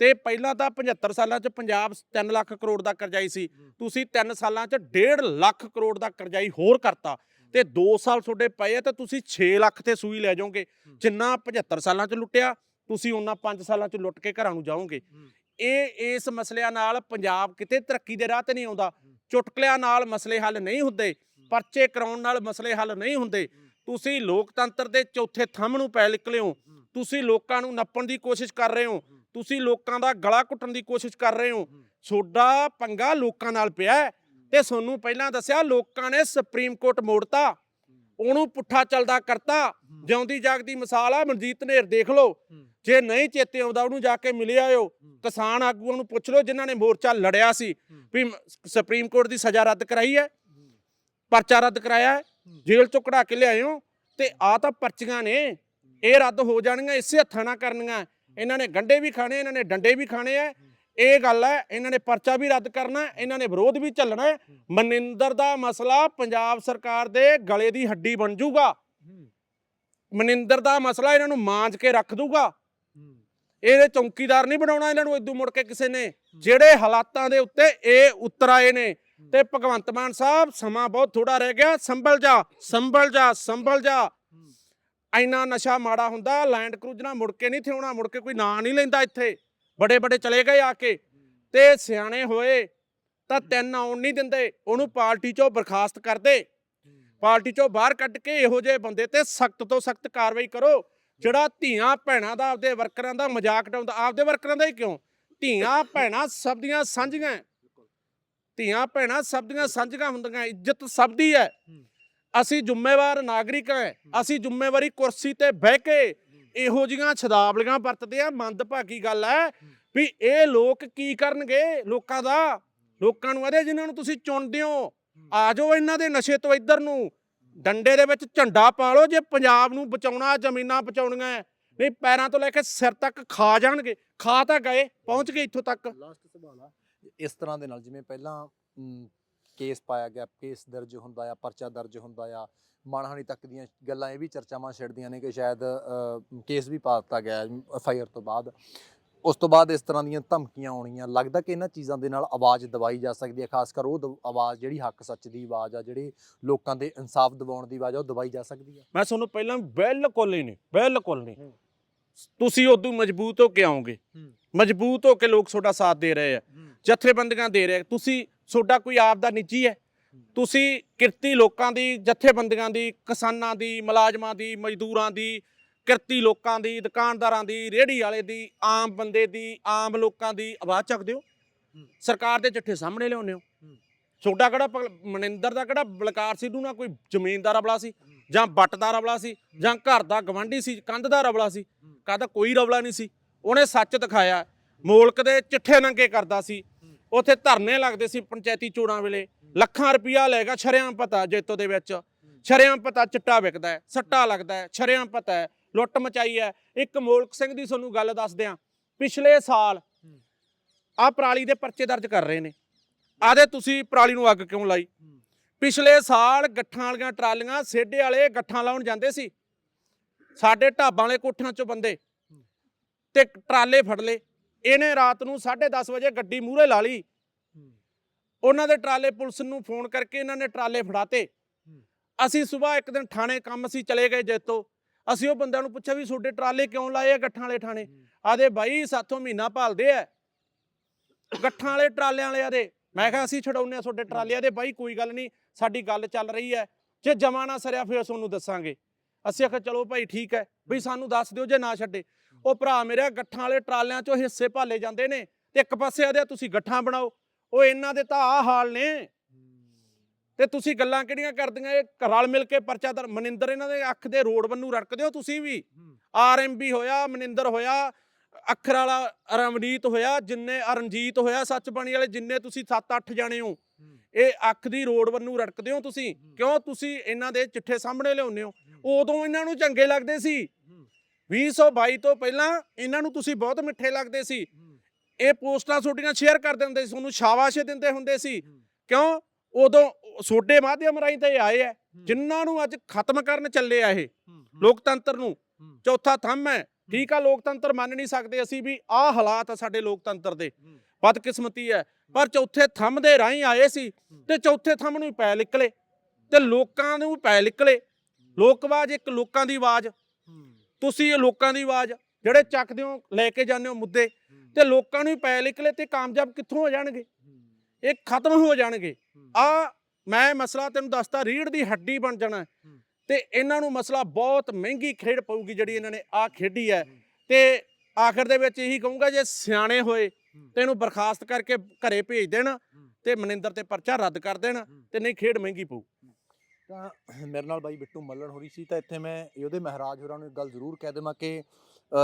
ਤੇ ਪਹਿਲਾਂ ਤਾਂ 75 ਸਾਲਾਂ 'ਚ ਪੰਜਾਬ 3 ਲੱਖ ਕਰੋੜ ਦਾ ਕਰਜ਼ਾਈ ਸੀ ਤੁਸੀਂ 3 ਸਾਲਾਂ 'ਚ 1.5 ਲੱਖ ਕਰੋੜ ਦਾ ਕਰਜ਼ਾਈ ਹੋਰ ਕਰਤਾ ਤੇ 2 ਸਾਲ ਤੁਹਾਡੇ ਪਏ ਆ ਤਾਂ ਤੁਸੀਂ 6 ਲੱਖ ਤੇ ਸੂਈ ਲੈ ਜਾਓਗੇ। ਜਿੰਨਾ 75 ਸਾਲਾਂ 'ਚ ਲੁੱਟਿਆ ਤੁਸੀਂ ਉਹਨਾਂ 5 ਸਾਲਾਂ 'ਚ ਲੁੱਟ ਕੇ ਘਰਾਂ ਨੂੰ ਜਾਓਗੇ। ਇਹ ਇਸ ਮਸਲਿਆਂ ਨਾਲ ਪੰਜਾਬ ਕਿਤੇ ਤਰੱਕੀ ਦੇ ਰਾਹ ਤੇ ਨਹੀਂ ਆਉਂਦਾ। ਚੁਟਕਲਿਆਂ ਨਾਲ ਮਸਲੇ ਹੱਲ ਨਹੀਂ ਹੁੰਦੇ ਪਰਚੇ ਕਰਾਉਣ ਨਾਲ ਮਸਲੇ ਹੱਲ ਨਹੀਂ ਹੁੰਦੇ। ਤੁਸੀਂ ਲੋਕਤੰਤਰ ਦੇ ਚੌਥੇ ਥੰਮ ਨੂੰ ਪੈ ਨਿਕਲੇ ਹੋ। ਤੁਸੀਂ ਲੋਕਾਂ ਨੂੰ ਨੱਪਣ ਦੀ ਕੋਸ਼ਿਸ਼ ਕਰ ਰਹੇ ਹੋ। ਤੁਸੀਂ ਲੋਕਾਂ ਦਾ ਗਲਾ ਘੁੱਟਣ ਦੀ ਕੋਸ਼ਿਸ਼ ਕਰ ਰਹੇ ਹੋ। ਤੁਹਾਡਾ ਪੰਗਾ ਲੋਕਾਂ ਨਾਲ ਪਿਆ ਤੇ ਤੁਹਾਨੂੰ ਪਹਿਲਾਂ ਦੱਸਿਆ ਲੋਕਾਂ ਨੇ ਸੁਪਰੀਮ ਕੋਰਟ ਮੋੜਤਾ। ਉਹਨੂੰ ਪੁੱਠਾ ਚੱਲਦਾ ਕਰਤਾ। ਜਿਉਂਦੀ ਜਾਗਦੀ ਮਿਸਾਲ ਆ। ਮਨਜੀਤ ਨੇਰ ਦੇਖ ਲਓ। ਜੇ ਨਹੀਂ ਚੇਤੇ ਆਉਂਦਾ ਉਹਨੂੰ ਜਾ ਕੇ ਮਿਲ ਆਇਓ। ਕਿਸਾਨ ਆਗੂਆਂ ਨੂੰ ਪੁੱਛ ਲਓ ਜਿਨ੍ਹਾਂ ਨੇ ਮੋਰਚਾ ਲੜਿਆ ਸੀ ਵੀ ਸੁਪਰੀਮ ਕੋਰਟ ਦੀ ਸਜ਼ਾ ਰੱਦ ਕਰਾਈ ਹੈ। ਪਰਚਾ ਰੱਦ ਕਰਾਇਆ ਹੈ। ਜੇਲ੍ਹ ਚੋਂ ਕਢਾ ਕੇ ਲਿਆਇਓ ਤੇ ਆ ਤਾਂ ਪਰਚੀਆਂ ਨੇ। ਇਹ ਰੱਦ ਹੋ ਜਾਣਗੀਆਂ, ਇਸੇ ਹੱਥਾਂ ਨਾਲ ਕਰਨੀਆਂ। ਇਹਨਾਂ ਨੇ ਗੰਡੇ ਵੀ ਖਾਣੇ, ਇਹਨਾਂ ਨੇ ਡੰਡੇ ਵੀ ਖਾਣੇ ਆ ਇਹ ਗੱਲ ਹੈ ਇਹਨਾਂ ਨੇ ਪਰਚਾ ਵੀ ਰੱਦ ਕਰਨਾ, ਇਹਨਾਂ ਨੇ ਵਿਰੋਧ ਵੀ ਝੱਲਣਾ ਮਨਿੰਦਰ ਦਾ ਮਸਲਾ ਪੰਜਾਬ ਸਰਕਾਰ ਦੇ ਗਲੇ ਦੀ ਹੱਡੀ ਬਣ ਜਾਊਗਾ ਮਨਿੰਦਰ ਦਾ ਮਸਲਾ ਇਹਨਾਂ ਨੂੰ ਮਾਂਜ ਕੇ ਰੱਖ ਦੂਗਾ। ਇਹਦੇ ਚੌਂਕੀਦਾਰ ਨਹੀਂ ਬਣਾਉਣਾ ਇਹਨਾਂ ਨੂੰ ਇਦੋਂ ਮੁੜ ਕੇ ਕਿਸੇ ਨੇ। ਜਿਹੜੇ ਹਾਲਾਤਾਂ ਦੇ ਉੱਤੇ ਇਹ ਉਤਰ ਆਏ ਨੇ ਤੇ ਭਗਵੰਤ ਮਾਨ ਸਾਹਿਬ ਸਮਾਂ ਬਹੁਤ ਥੋੜਾ ਰਹਿ ਗਿਆ ਸੰਭਲ ਜਾ ਸੰਭਲ ਜਾ ਸੰਭਲ ਜਾ। ਇੰਨਾ ਨਸ਼ਾ ਮਾੜਾ ਹੁੰਦਾ ਲੈਂਡ ਕਰੂਜ਼ਰਾਂ ਮੁੜ ਕੇ ਨਹੀਂ ਥਿਉਣਾ ਮੁੜ ਕੇ ਕੋਈ ਨਾਂ ਨਹੀਂ ਲੈਂਦਾ ਇੱਥੇ। ਬੜੇ ਬੜੇ ਚਲੇ ਗਏ ਆ ਕੇ। ਤੇ ਸਿਆਣੇ ਹੋਏ ਤਾਂ ਤਿੰਨ ਆਉਣ ਨਹੀਂ ਦਿੰਦੇ। ਉਹਨੂੰ ਪਾਰਟੀ ਚੋਂ ਬਰਖਾਸਤ ਕਰਦੇ ਪਾਰਟੀ ਚੋਂ ਬਾਹਰ ਕੱਢ ਕੇ ਇਹੋ ਜਿਹੇ ਬੰਦੇ ਤੇ ਸਖਤ ਤੋਂ ਸਖਤ ਕਾਰਵਾਈ ਕਰੋ। ਜਿਹੜਾ ਧੀਆਂ ਭੈਣਾਂ ਦਾ ਆਪਦੇ ਵਰਕਰਾਂ ਦਾ ਮਜ਼ਾਕ ਉਡਾਉਂਦਾ ਆਪਦੇ ਵਰਕਰਾਂ ਦਾ ਹੀ ਕਿਉਂ? ਧੀਆਂ ਭੈਣਾਂ ਸਭ ਦੀਆਂ ਸਾਂਝੀਆਂ। ਧੀਆਂ ਭੈਣਾਂ ਸਭ ਦੀਆਂ ਸਾਂਝੀਆਂ ਹੁੰਦੀਆਂ ਇੱਜ਼ਤ ਸਭ ਦੀ ਹੈ। ਅਸੀਂ ਜ਼ਿੰਮੇਵਾਰ ਨਾਗਰਿਕ ਹਾਂ ਅਸੀਂ ਜ਼ਿੰਮੇਵਾਰੀ ਕੁਰਸੀ ਤੇ ਬਹਿ ਕੇ ਇਹੋ ਜੀਆਂ ਛਦਾਵਲੀਆਂ ਵਰਤਦੇ ਆ ਮੰਦਭਾਗੀ ਗੱਲ ਹੈ ਵੀ ਇਹ ਲੋਕ ਕੀ ਕਰਨਗੇ ਲੋਕਾਂ ਦਾ? ਲੋਕਾਂ ਨੂੰ ਆਦੇ ਜਿਨ੍ਹਾਂ ਨੂੰ ਤੁਸੀਂ ਚੁਣਦੇ ਹੋ ਆ ਜਾਓ ਇਹਨਾਂ ਦੇ ਨਸ਼ੇ ਤੋਂ ਇੱਧਰ ਨੂੰ। ਡੰਡੇ ਦੇ ਵਿੱਚ ਝੰਡਾ ਪਾ ਲਓ ਜੇ ਪੰਜਾਬ ਨੂੰ ਬਚਾਉਣਾ ਜ਼ਮੀਨਾਂ ਬਚਾਉਣੀਆਂ। ਨਹੀਂ ਪੈਰਾਂ ਤੋਂ ਲੈ ਕੇ ਸਿਰ ਤੱਕ ਖਾ ਜਾਣਗੇ। ਖਾ ਤਾਂ ਗਏ ਪਹੁੰਚ ਗਏ ਇੱਥੋਂ ਤੱਕ। ਲਾਸਟ ਸਵਾਲ ਆ। ਇਸ ਤਰ੍ਹਾਂ ਦੇ ਨਾਲ ਜਿਵੇਂ ਪਹਿਲਾਂ ਕੇਸ ਪਾਇਆ ਗਿਆ ਕੇਸ ਦਰਜ ਹੁੰਦਾ ਆ ਪਰਚਾ ਦਰਜ ਹੁੰਦਾ ਆ ਮਾਨਹਾਨੀ ਤੱਕ ਦੀਆਂ ਗੱਲਾਂ ਇਹ ਵੀ ਚਰਚਾਵਾਂ ਛਿੜਦੀਆਂ ਨੇ ਕਿ ਸ਼ਾਇਦ ਕੇਸ ਵੀ ਪਾ ਦਿੱਤਾ ਗਿਆ ਐਫ ਆਈ ਆਰ ਤੋਂ ਬਾਅਦ। ਉਸ ਤੋਂ ਬਾਅਦ ਇਸ ਤਰ੍ਹਾਂ ਦੀਆਂ ਧਮਕੀਆਂ ਆਉਣੀਆਂ ਲੱਗਦਾ ਕਿ ਇਹਨਾਂ ਚੀਜ਼ਾਂ ਦੇ ਨਾਲ ਆਵਾਜ਼ ਦਬਾਈ ਜਾ ਸਕਦੀ ਹੈ ਖਾਸ ਕਰ ਉਹ ਦ- ਆਵਾਜ਼ ਜਿਹੜੀ ਹੱਕ ਸੱਚ ਦੀ ਆਵਾਜ਼ ਆ ਜਿਹੜੀ ਲੋਕਾਂ ਦੇ ਇਨਸਾਫ ਦਿਵਾਉਣ ਦੀ ਆਵਾਜ਼ ਆ ਉਹ ਦਬਾਈ ਜਾ ਸਕਦੀ ਹੈ। ਮੈਂ ਤੁਹਾਨੂੰ ਪਹਿਲਾਂ ਬਿਲਕੁਲ ਹੀ ਨਹੀਂ ਬਿਲਕੁਲ ਨਹੀਂ। ਤੁਸੀਂ ਉਦੋਂ ਮਜ਼ਬੂਤ ਹੋ ਕੇ ਆਓਗੇ ਹੂੰ। ਮਜ਼ਬੂਤ ਹੋ ਕੇ ਲੋਕ ਤੁਹਾਡਾ ਸਾਥ ਦੇ ਰਹੇ ਆ। ਜਥੇਬੰਦੀਆਂ ਦੇ ਰਹੇ। ਤੁਸੀਂ ਤੁਹਾਡਾ ਕੋਈ ਆਪ ਦਾ ਨਿੱਜੀ ਹੈ। ਤੁਸੀਂ ਕਿਰਤੀ ਲੋਕਾਂ ਦੀ, ਜਥੇਬੰਦੀਆਂ ਦੀ, ਕਿਸਾਨਾਂ ਦੀ, ਮੁਲਾਜ਼ਮਾਂ ਦੀ, ਮਜ਼ਦੂਰਾਂ ਦੀ, ਕਿਰਤੀ ਲੋਕਾਂ ਦੀ, ਦੁਕਾਨਦਾਰਾਂ ਦੀ, ਰੇਹੜੀ ਵਾਲੇ ਦੀ, ਆਮ ਬੰਦੇ ਦੀ, ਆਮ ਲੋਕਾਂ ਦੀ ਆਵਾਜ਼ ਚੱਕਦੇ ਹੋ। ਸਰਕਾਰ ਦੇ ਚਿੱਠੇ ਸਾਹਮਣੇ ਲਿਆਉਂਦੇ ਹੋ। ਤੁਹਾਡਾ ਕਿਹੜਾ ਭਗ- ਮਨਿੰਦਰ ਦਾ ਕਿਹੜਾ ਬਲਕਾਰ ਸਿੱਧੂ ਨਾਲ ਕੋਈ ਜ਼ਮੀਨ ਦਾ ਰਬਲਾ ਸੀ ਜਾਂ ਵੱਟ ਦਾ ਰਬਲਾ ਸੀ ਜਾਂ ਘਰ ਦਾ ਗਵੰਡੀ ਸੀ, ਕੰਧ ਦਾ ਰਬਲਾ ਸੀ, ਕਾਹਦਾ ਕੋਈ ਰਬਲਾ ਨਹੀਂ ਸੀ। ਉਹਨੇ ਸੱਚ ਦਿਖਾਇਆ। ਮੋਲਕ ਦੇ ਚਿੱਠੇ ਨੰਗੇ ਕਰਦਾ ਸੀ। ਉੱਥੇ ਧਰਨੇ ਲੱਗਦੇ ਸੀ ਪੰਚਾਇਤੀ ਚੋਣਾਂ ਵੇਲੇ। ਲੱਖਾਂ ਰੁਪਇਆ ਲੈਗਾ ਛਰਿਆਂ ਪਤਾ ਜੇਤੋ ਦੇ ਵਿੱਚ। ਛਰਿਆਂ ਪਤਾ ਚਿੱਟਾ ਵਿਕਦਾ ਹੈ, ਸੱਟਾ ਲੱਗਦਾ ਹੈ, ਛਰਿਆਂ ਪਤਾ ਹੈ, ਲੁੱਟ ਮਚਾਈ ਹੈ। ਇੱਕ ਮੋਲਕ ਸਿੰਘ ਦੀ ਤੁਹਾਨੂੰ ਗੱਲ ਦੱਸ ਦਿਆਂ, ਪਿਛਲੇ ਸਾਲ ਆ ਪਰਾਲੀ ਦੇ ਪਰਚੇ ਦਰਜ ਕਰ ਰਹੇ ਨੇ। ਆਦੇ ਤੁਸੀਂ ਪਰਾਲੀ ਨੂੰ ਅੱਗ ਕਿਉਂ ਲਾਈ? ਪਿਛਲੇ ਸਾਲ ਗੱਠਾਂ ਵਾਲੀਆਂ ਟਰਾਲੀਆਂ ਸੇਡੇ ਵਾਲੇ ਗੱਠਾਂ ਲਾਉਣ ਜਾਂਦੇ ਸੀ। ਸਾਡੇ ਢਾਬਾਂ ਵਾਲੇ ਕੋਠਿਆਂ ਚੋਂ ਬੰਦੇ ਤੇ ਟਰਾਲੇ ਫੜ ਲਏ। ਇਹਨੇ ਰਾਤ ਨੂੰ 10:30 ਵਜੇ ਗੱਡੀ ਮੂਹਰੇ ਲਾ ਲਈ। ਉਹਨਾਂ ਦੇ ਟਰਾਲੇ ਪੁਲਿਸ ਨੂੰ ਫੋਨ ਕਰਕੇ ਇਹਨਾਂ ਨੇ ਟਰਾਲੇ ਫੜਾਤੇ। ਅਸੀਂ ਸਵੇਰ ਇੱਕ ਦਿਨ ਥਾਣੇ ਕੰਮ ਸੀ ਚਲੇ ਗਏ ਜੇਤੋ। ਅਸੀਂ ਉਹ ਬੰਦਿਆਂ ਨੂੰ ਪੁੱਛਿਆ ਵੀ ਤੁਹਾਡੇ ਟਰਾਲੇ ਕਿਉਂ ਲਾਏ ਆ ਗੱਠਾਂ ਵਾਲੇ ਥਾਣੇ? ਆਦੇ ਬਾਈ ਸਾਥੋਂ ਮਹੀਨਾ ਭਾਲਦੇ ਆ। ਗੱਠਾਂ ਵਾਲੇ ਟਰਾਲਿਆਂ ਵਾਲੇ ਆਦੇ। ਮੈਂ ਕਿਹਾ ਅਸੀਂ ਛਡਾਉਨੇ ਆ ਤੁਹਾਡੇ ਟਰਾਲਿਆਂ ਦੇ ਬਾਈ ਕੋਈ ਗੱਲ ਨਹੀਂ ਸਾਡੀ ਗੱਲ ਚੱਲ ਰਹੀ ਹੈ ਜੇ ਜਮਾ ਨਾ ਸਰਿਆ ਫਿਰ ਤੁਹਾਨੂੰ ਦੱਸਾਂਗੇ। ਅਸੀਂ ਆਖਿਆ ਚਲੋ ਭਾਈ ਠੀਕ ਹੈ। ਬਈ ਸਾਨੂੰ ਦੱਸ ਦਿਓ ਜੇ ਨਾ ਛੱਡੇ। ਉਹ ਭਰਾ ਮੇਰੇ ਗੱਠਾਂ ਵਾਲੇ ਟਰਾਲਿਆਂ ਚੋਂ ਹਿੱਸੇ ਭਾਲੇ ਜਾਂਦੇ ਨੇ ਤੇ ਇੱਕ ਪਾਸੇ ਆਦੇ ਤੁਸੀਂ ਗੱਠਾਂ ਬਣਾਓ। ਉਹ ਇਹਨਾਂ ਦੇ ਤਾਂ ਆਹ ਹਾਲ ਨੇ। ਤੇ ਤੁਸੀਂ ਗੱਲਾਂ ਕਿਹੜੀਆਂ ਕਰਦੀਆਂ? ਇਹ ਰਲ ਮਿਲ ਕੇ ਪਰਚਾ ਦਰ ਮਨਿੰਦਰ ਇਹਨਾਂ ਦੇ ਅੱਖ ਦੇ ਰੋਡ ਬੰਨੂ ਰੜਕਦੇ ਹੋ ਤੁਸੀਂ ਵੀ? ਆਰਐਮਬੀ ਹੋਇਆ ਮਨਿੰਦਰ ਹੋਇਆ ਅੱਖਰ ਵਾਲਾ ਰਮਨੀਤ ਹੋਇਆ ਜਿੰਨੇ ਅਰਨਜੀਤ ਹੋਇਆ ਸੱਚ ਬਾਣੀ ਵਾਲੇ ਜਿੰਨੇ ਤੁਸੀਂ 7-8 ਜਾਣੇ ਹੋ ਇਹ ਅੱਖ ਦੀ ਰੋਡ ਬੰਨੂ ਰੜਕਦੇ ਹੋ ਤੁਸੀਂ? ਕਿਉਂ ਤੁਸੀਂ ਇਹਨਾਂ ਦੇ ਚਿੱਠੇ ਸਾਹਮਣੇ ਲਿਆਉਂਦੇ ਹੋ। ਉਦੋਂ ਇਹਨਾਂ ਨੂੰ ਚੰਗੇ ਲੱਗਦੇ ਸੀ। 2022 ਤੋਂ ਪਹਿਲਾਂ ਇਹਨਾਂ ਨੂੰ ਤੁਸੀਂ ਬਹੁਤ ਮਿੱਠੇ ਲੱਗਦੇ ਸੀ। ਇਹ ਪੋਸਟਾਂ ਤੁਹਾਡੀਆਂ ਸ਼ੇਅਰ ਕਰ ਦਿੰਦੇ ਸੀ ਤੁਹਾਨੂੰ ਸ਼ਾਬਾਸ਼ ਦਿੰਦੇ ਹੁੰਦੇ ਸੀ। ਕਿਉਂ? ਉਦੋਂ ਸੋਡੇ ਮਾਧਿਅਮ ਰਾਹੀਂ ਤੇ ਇਹ ਆਏ ਆ ਜਿਨ੍ਹਾਂ ਨੂੰ ਅੱਜ ਖਤਮ ਕਰਨ ਚੱਲੇ ਆ ਇਹ ਲੋਕਤੰਤਰ ਨੂੰ। ਚੌਥਾ ਥੰਮ ਹੈ ਠੀਕ ਆ ਲੋਕਤੰਤਰ ਮੰਨ ਨਹੀਂ ਸਕਦੇ ਅਸੀਂ ਵੀ ਆਹ ਹਾਲਾਤ ਆ ਸਾਡੇ ਲੋਕਤੰਤਰ ਦੇ। ਬਦਕਿਸਮਤੀ ਹੈ। ਪਰ ਚੌਥੇ ਥੰਮ ਦੇ ਰਾਹੀਂ ਆਏ ਸੀ ਤੇ ਚੌਥੇ ਥੰਮ ਨੂੰ ਪੈ ਨਿਕਲੇ ਤੇ ਲੋਕਾਂ ਨੂੰ ਪੈ ਨਿਕਲੇ। ਲੋਕਵਾਜ ਇੱਕ ਲੋਕਾਂ ਦੀ ਆਵਾਜ਼। ਤੁਸੀਂ ਇਹ ਲੋਕਾਂ ਦੀ ਆਵਾਜ਼ ਜਿਹੜੇ ਚੱਕਦੇ ਹੋ, ਲੈ ਕੇ ਜਾਂਦੇ ਹੋ ਮੁੱਦੇ, ਤੇ ਲੋਕਾਂ ਨੂੰ ਹੀ ਪੈ ਨਿਕਲੇ ਤੇ ਕਾਮਯਾਬ ਕਿੱਥੋਂ ਹੋ ਜਾਣਗੇ? ਇਹ ਖਤਮ ਹੋ ਜਾਣਗੇ। ਆ ਮੈਂ ਮਸਲਾ ਤੈਨੂੰ ਦੱਸਤਾ ਰੀੜ ਦੀ ਹੱਡੀ ਬਣ ਜਾਣਾ। ਹੈ। ਤੇ ਇਹਨਾਂ ਨੂੰ ਮਸਲਾ ਬਹੁਤ ਮਹਿੰਗੀ ਖੇਡ ਪਊਗੀ ਜਿਹੜੀ ਇਹਨਾਂ ਨੇ ਆ ਖੇਡੀ ਹੈ। ਤੇ ਆਖਰ ਦੇ ਵਿੱਚ ਇਹੀ ਕਹੂੰਗਾ, ਜੇ ਸਿਆਣੇ ਹੋਏ, ਤੇ ਇਹਨੂੰ ਬਰਖਾਸਤ ਕਰਕੇ ਘਰੇ ਭੇਜ ਦੇਣ ਤੇ ਮਨਿੰਦਰ ਤੇ ਪਰਚਾ ਰੱਦ ਕਰ ਦੇਣ ਤੇ ਨਹੀਂ ਖੇਡ ਮਹਿੰਗੀ ਪਊ। ਤਾਂ ਮੇਰੇ ਨਾਲ ਬਾਈ ਬਿੱਟੂ ਮੱਲਣ ਹੋ ਰਹੀ ਸੀ, ਤਾਂ ਇੱਥੇ ਮੈਂ ਯੋਧੇ ਮਹਾਰਾਜ ਹੋਰਾਂ ਨੂੰ ਇੱਕ ਗੱਲ ਜ਼ਰੂਰ ਕਹਿ ਦੇਵਾਂ ਕਿ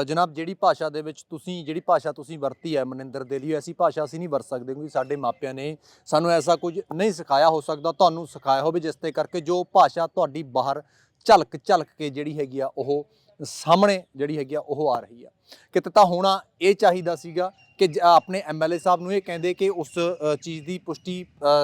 ਜਨਾਬ ਜਿਹੜੀ ਭਾਸ਼ਾ ਦੇ ਵਿੱਚ ਤੁਸੀਂ, ਜਿਹੜੀ ਭਾਸ਼ਾ ਤੁਸੀਂ ਵਰਤੀ ਹੈ ਮਨਿੰਦਰ ਦੇ ਲਈ, ਐਸੀ ਭਾਸ਼ਾ ਅਸੀਂ ਨਹੀਂ ਵਰਤ ਸਕਦੇ ਕਿਉਂਕਿ ਸਾਡੇ ਮਾਪਿਆਂ ਨੇ ਸਾਨੂੰ ਐਸਾ ਕੁਝ ਨਹੀਂ ਸਿਖਾਇਆ ਹੋ ਸਕਦਾ, ਤੁਹਾਨੂੰ ਸਿਖਾਇਆ ਹੋਵੇ, ਜਿਸ ਤੇ ਕਰਕੇ ਜੋ ਭਾਸ਼ਾ ਤੁਹਾਡੀ ਬਾਹਰ ਝਲਕ ਝਲਕ ਕੇ ਜਿਹੜੀ ਹੈਗੀ ਆ, ਉਹ ਸਾਹਮਣੇ ਜਿਹੜੀ ਹੈਗੀ ਆ, ਉਹ ਆ ਰਹੀ ਆ। ਕਿਤੇ ਤਾਂ ਹੋਣਾ ਇਹ ਚਾਹੀਦਾ ਸੀਗਾ ਕਿ ਜ- ਆਪਣੇ ਐਮਐਲਏ ਸਾਹਿਬ ਨੂੰ ਇਹ ਕਹਿੰਦੇ ਕਿ ਉਸ ਚੀਜ਼ ਦੀ ਪੁਸ਼ਟੀ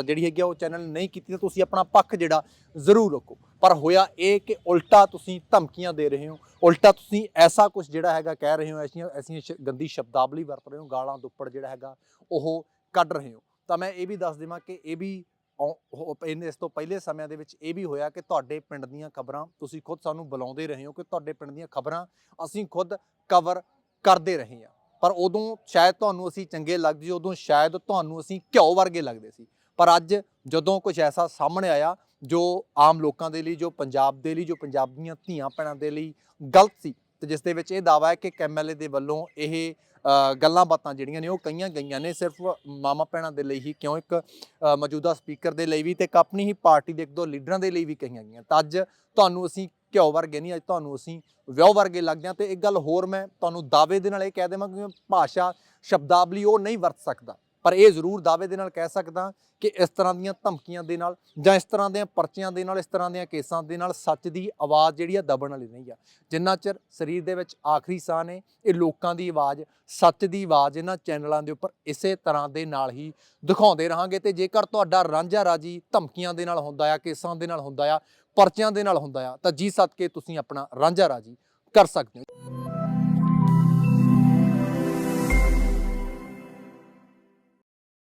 ਜਿਹੜੀ ਹੈਗੀ ਆ ਉਹ ਚੈਨਲ ਨੇ ਨਹੀਂ ਕੀਤੀ, ਤਾਂ ਤੁਸੀਂ ਆਪਣਾ ਪੱਖ ਜਿਹੜਾ ਜ਼ਰੂਰ ਰੱਖੋ। ਪਰ ਹੋਇਆ ਇਹ ਕਿ ਉਲਟਾ ਤੁਸੀਂ ਧਮਕੀਆਂ ਦੇ ਰਹੇ ਹੋ, ਉਲਟਾ ਤੁਸੀਂ ਐਸਾ ਕੁਝ ਜਿਹੜਾ ਹੈਗਾ ਕਹਿ ਰਹੇ ਹੋ, ਐਸੀਆਂ ਐਸੀਆਂ ਸ਼- ਗੰਦੀ ਸ਼ਬਦਾਵਲੀ ਵਰਤ ਰਹੇ ਹੋ, ਗਾਲਾਂ ਦੁੱਪੜ ਜਿਹੜਾ ਹੈਗਾ ਉਹ ਕੱਢ ਰਹੇ ਹੋ। ਤਾਂ ਮੈਂ ਇਹ ਵੀ ਦੱਸ ਦੇਵਾਂ ਕਿ ਇਹ ਵੀ ਔ- ਉਹ- ਇਹਨੇ ਇਸ ਤੋਂ ਪਹਿਲੇ ਸਮਿਆਂ ਦੇ ਵਿੱਚ ਇਹ ਵੀ ਹੋਇਆ ਕਿ ਤੁਹਾਡੇ ਪਿੰਡ ਦੀਆਂ ਖਬਰਾਂ ਤੁਸੀਂ ਖੁਦ ਸਾਨੂੰ ਬੁਲਾਉਂਦੇ ਰਹੇ ਹੋ ਕਿ ਤੁਹਾਡੇ ਪਿੰਡ ਦੀਆਂ ਖਬਰਾਂ ਅਸੀਂ ਖੁਦ ਕਵਰ ਕਰਦੇ ਰਹੇ ਹਾਂ। ਪਰ ਉਦੋਂ ਸ਼ਾਇਦ ਤੁਹਾਨੂੰ ਅਸੀਂ ਚੰਗੇ ਲੱਗਦੇ ਸੀ, ਉਦੋਂ ਸ਼ਾਇਦ ਤੁਹਾਨੂੰ ਅਸੀਂ ਘਿਓ ਵਰਗੇ ਲੱਗਦੇ ਸੀ। ਪਰ ਅੱਜ ਜਦੋਂ ਕੁਝ ਐਸਾ ਸਾਹਮਣੇ ਆਇਆ ਜੋ ਆਮ ਲੋਕਾਂ ਦੇ ਲਈ, ਜੋ ਪੰਜਾਬ ਦੇ ਲਈ, ਜੋ ਪੰਜਾਬ ਦੀਆਂ ਧੀਆਂ ਭੈਣਾਂ ਦੇ ਲਈ ਗਲਤ ਸੀ ਤੇ ਜਿਸ ਦੇ ਵਿੱਚ ਇਹ ਦਾਵਾ ਹੈ ਕਿ ਐਮਐਲਏ ਦੇ ਵੱਲੋਂ ਇਹ ਗੱਲਾਂ ਬਾਤਾਂ ਜਿਹੜੀਆਂ ਨੇ ਉਹ ਕਈਆਂ ਗਈਆਂ ਨੇ, ਸਿਰਫ ਮਾਮਾ ਭੈਣਾਂ ਦੇ ਲਈ ਹੀ ਕਿਉਂ ਇੱਕ ਮੌਜੂਦਾ ਸਪੀਕਰ ਦੇ ਲਈ ਵੀ ਤੇ ਇੱਕ ਆਪਣੀ ਹੀ ਪਾਰਟੀ ਦੇ ਇੱਕ ਦੋ ਲੀਡਰਾਂ ਦੇ ਲਈ ਵੀ ਕਹੀਆਂ ਗਈਆਂ। ਤਾਂ ਅੱਜ ਤੁਹਾਨੂੰ ਅਸੀਂ ਘਿਓ ਵਰਗੇ ਨਹੀਂ, ਅੱਜ ਤੁਹਾਨੂੰ ਅਸੀਂ ਵਿਆਹ ਵਰਗੇ ਲੱਗਦੇ ਹਾਂ ਤੇ ਇੱਕ ਗੱਲ ਹੋਰ ਮੈਂ ਤੁਹਾਨੂੰ ਦਾਅਵੇ ਦੇ ਨਾਲ ਇਹ ਕਹਿ ਦੇਵਾਂ ਕਿ ਮੈਂ ਭਾਸ਼ਾ, ਸ਼ਬਦਾਵਲੀ ਉਹ ਨਹੀਂ ਵਰਤ ਸਕਦਾ। ਪਰ ਇਹ ਜ਼ਰੂਰ ਦਾਅਵੇ ਦੇ ਨਾਲ ਕਹਿ ਸਕਦਾ ਕਿ ਇਸ ਤਰ੍ਹਾਂ ਦੀਆਂ ਧਮਕੀਆਂ ਦੇ ਨਾਲ ਜਾਂ ਇਸ ਤਰ੍ਹਾਂ ਦੇ ਪਰਚਿਆਂ ਦੇ ਨਾਲ, ਇਸ ਤਰ੍ਹਾਂ ਦੀਆਂ ਕੇਸਾਂ ਦੇ ਨਾਲ ਸੱਚ ਦੀ ਆਵਾਜ਼ ਜਿਹੜੀ ਆ ਦਬਣ ਵਾਲੀ ਨਹੀਂ ਆ। ਜਿੰਨਾ ਚਿਰ ਸਰੀਰ ਦੇ ਵਿੱਚ ਆਖਰੀ ਸਾਹ ਨੇ, ਇਹ ਲੋਕਾਂ ਦੀ ਆਵਾਜ਼, ਸੱਚ ਦੀ ਆਵਾਜ਼ ਇਹਨਾਂ ਚੈਨਲਾਂ ਦੇ ਉੱਪਰ ਇਸੇ ਤਰ੍ਹਾਂ ਦੇ ਨਾਲ ਹੀ ਦਿਖਾਉਂਦੇ ਰਹਾਂਗੇ ਤੇ ਜੇਕਰ ਤੁਹਾਡਾ ਰਾਂਝਾ ਰਾਜੀ ਧਮਕੀਆਂ ਦੇ ਨਾਲ ਹੁੰਦਾ ਆ, ਕੇਸਾਂ ਦੇ ਨਾਲ ਹੁੰਦਾ ਆ ਪਰਚਿਆਂ ਦੇ ਨਾਲ ਹੁੰਦਾ ਆ, ਤਾਂ ਜੀ ਸੱਦ ਕੇ ਤੁਸੀਂ ਆਪਣਾ ਰਾਂਝਾ ਰਾਜੀ ਕਰ ਸਕਦੇ ਹੋ।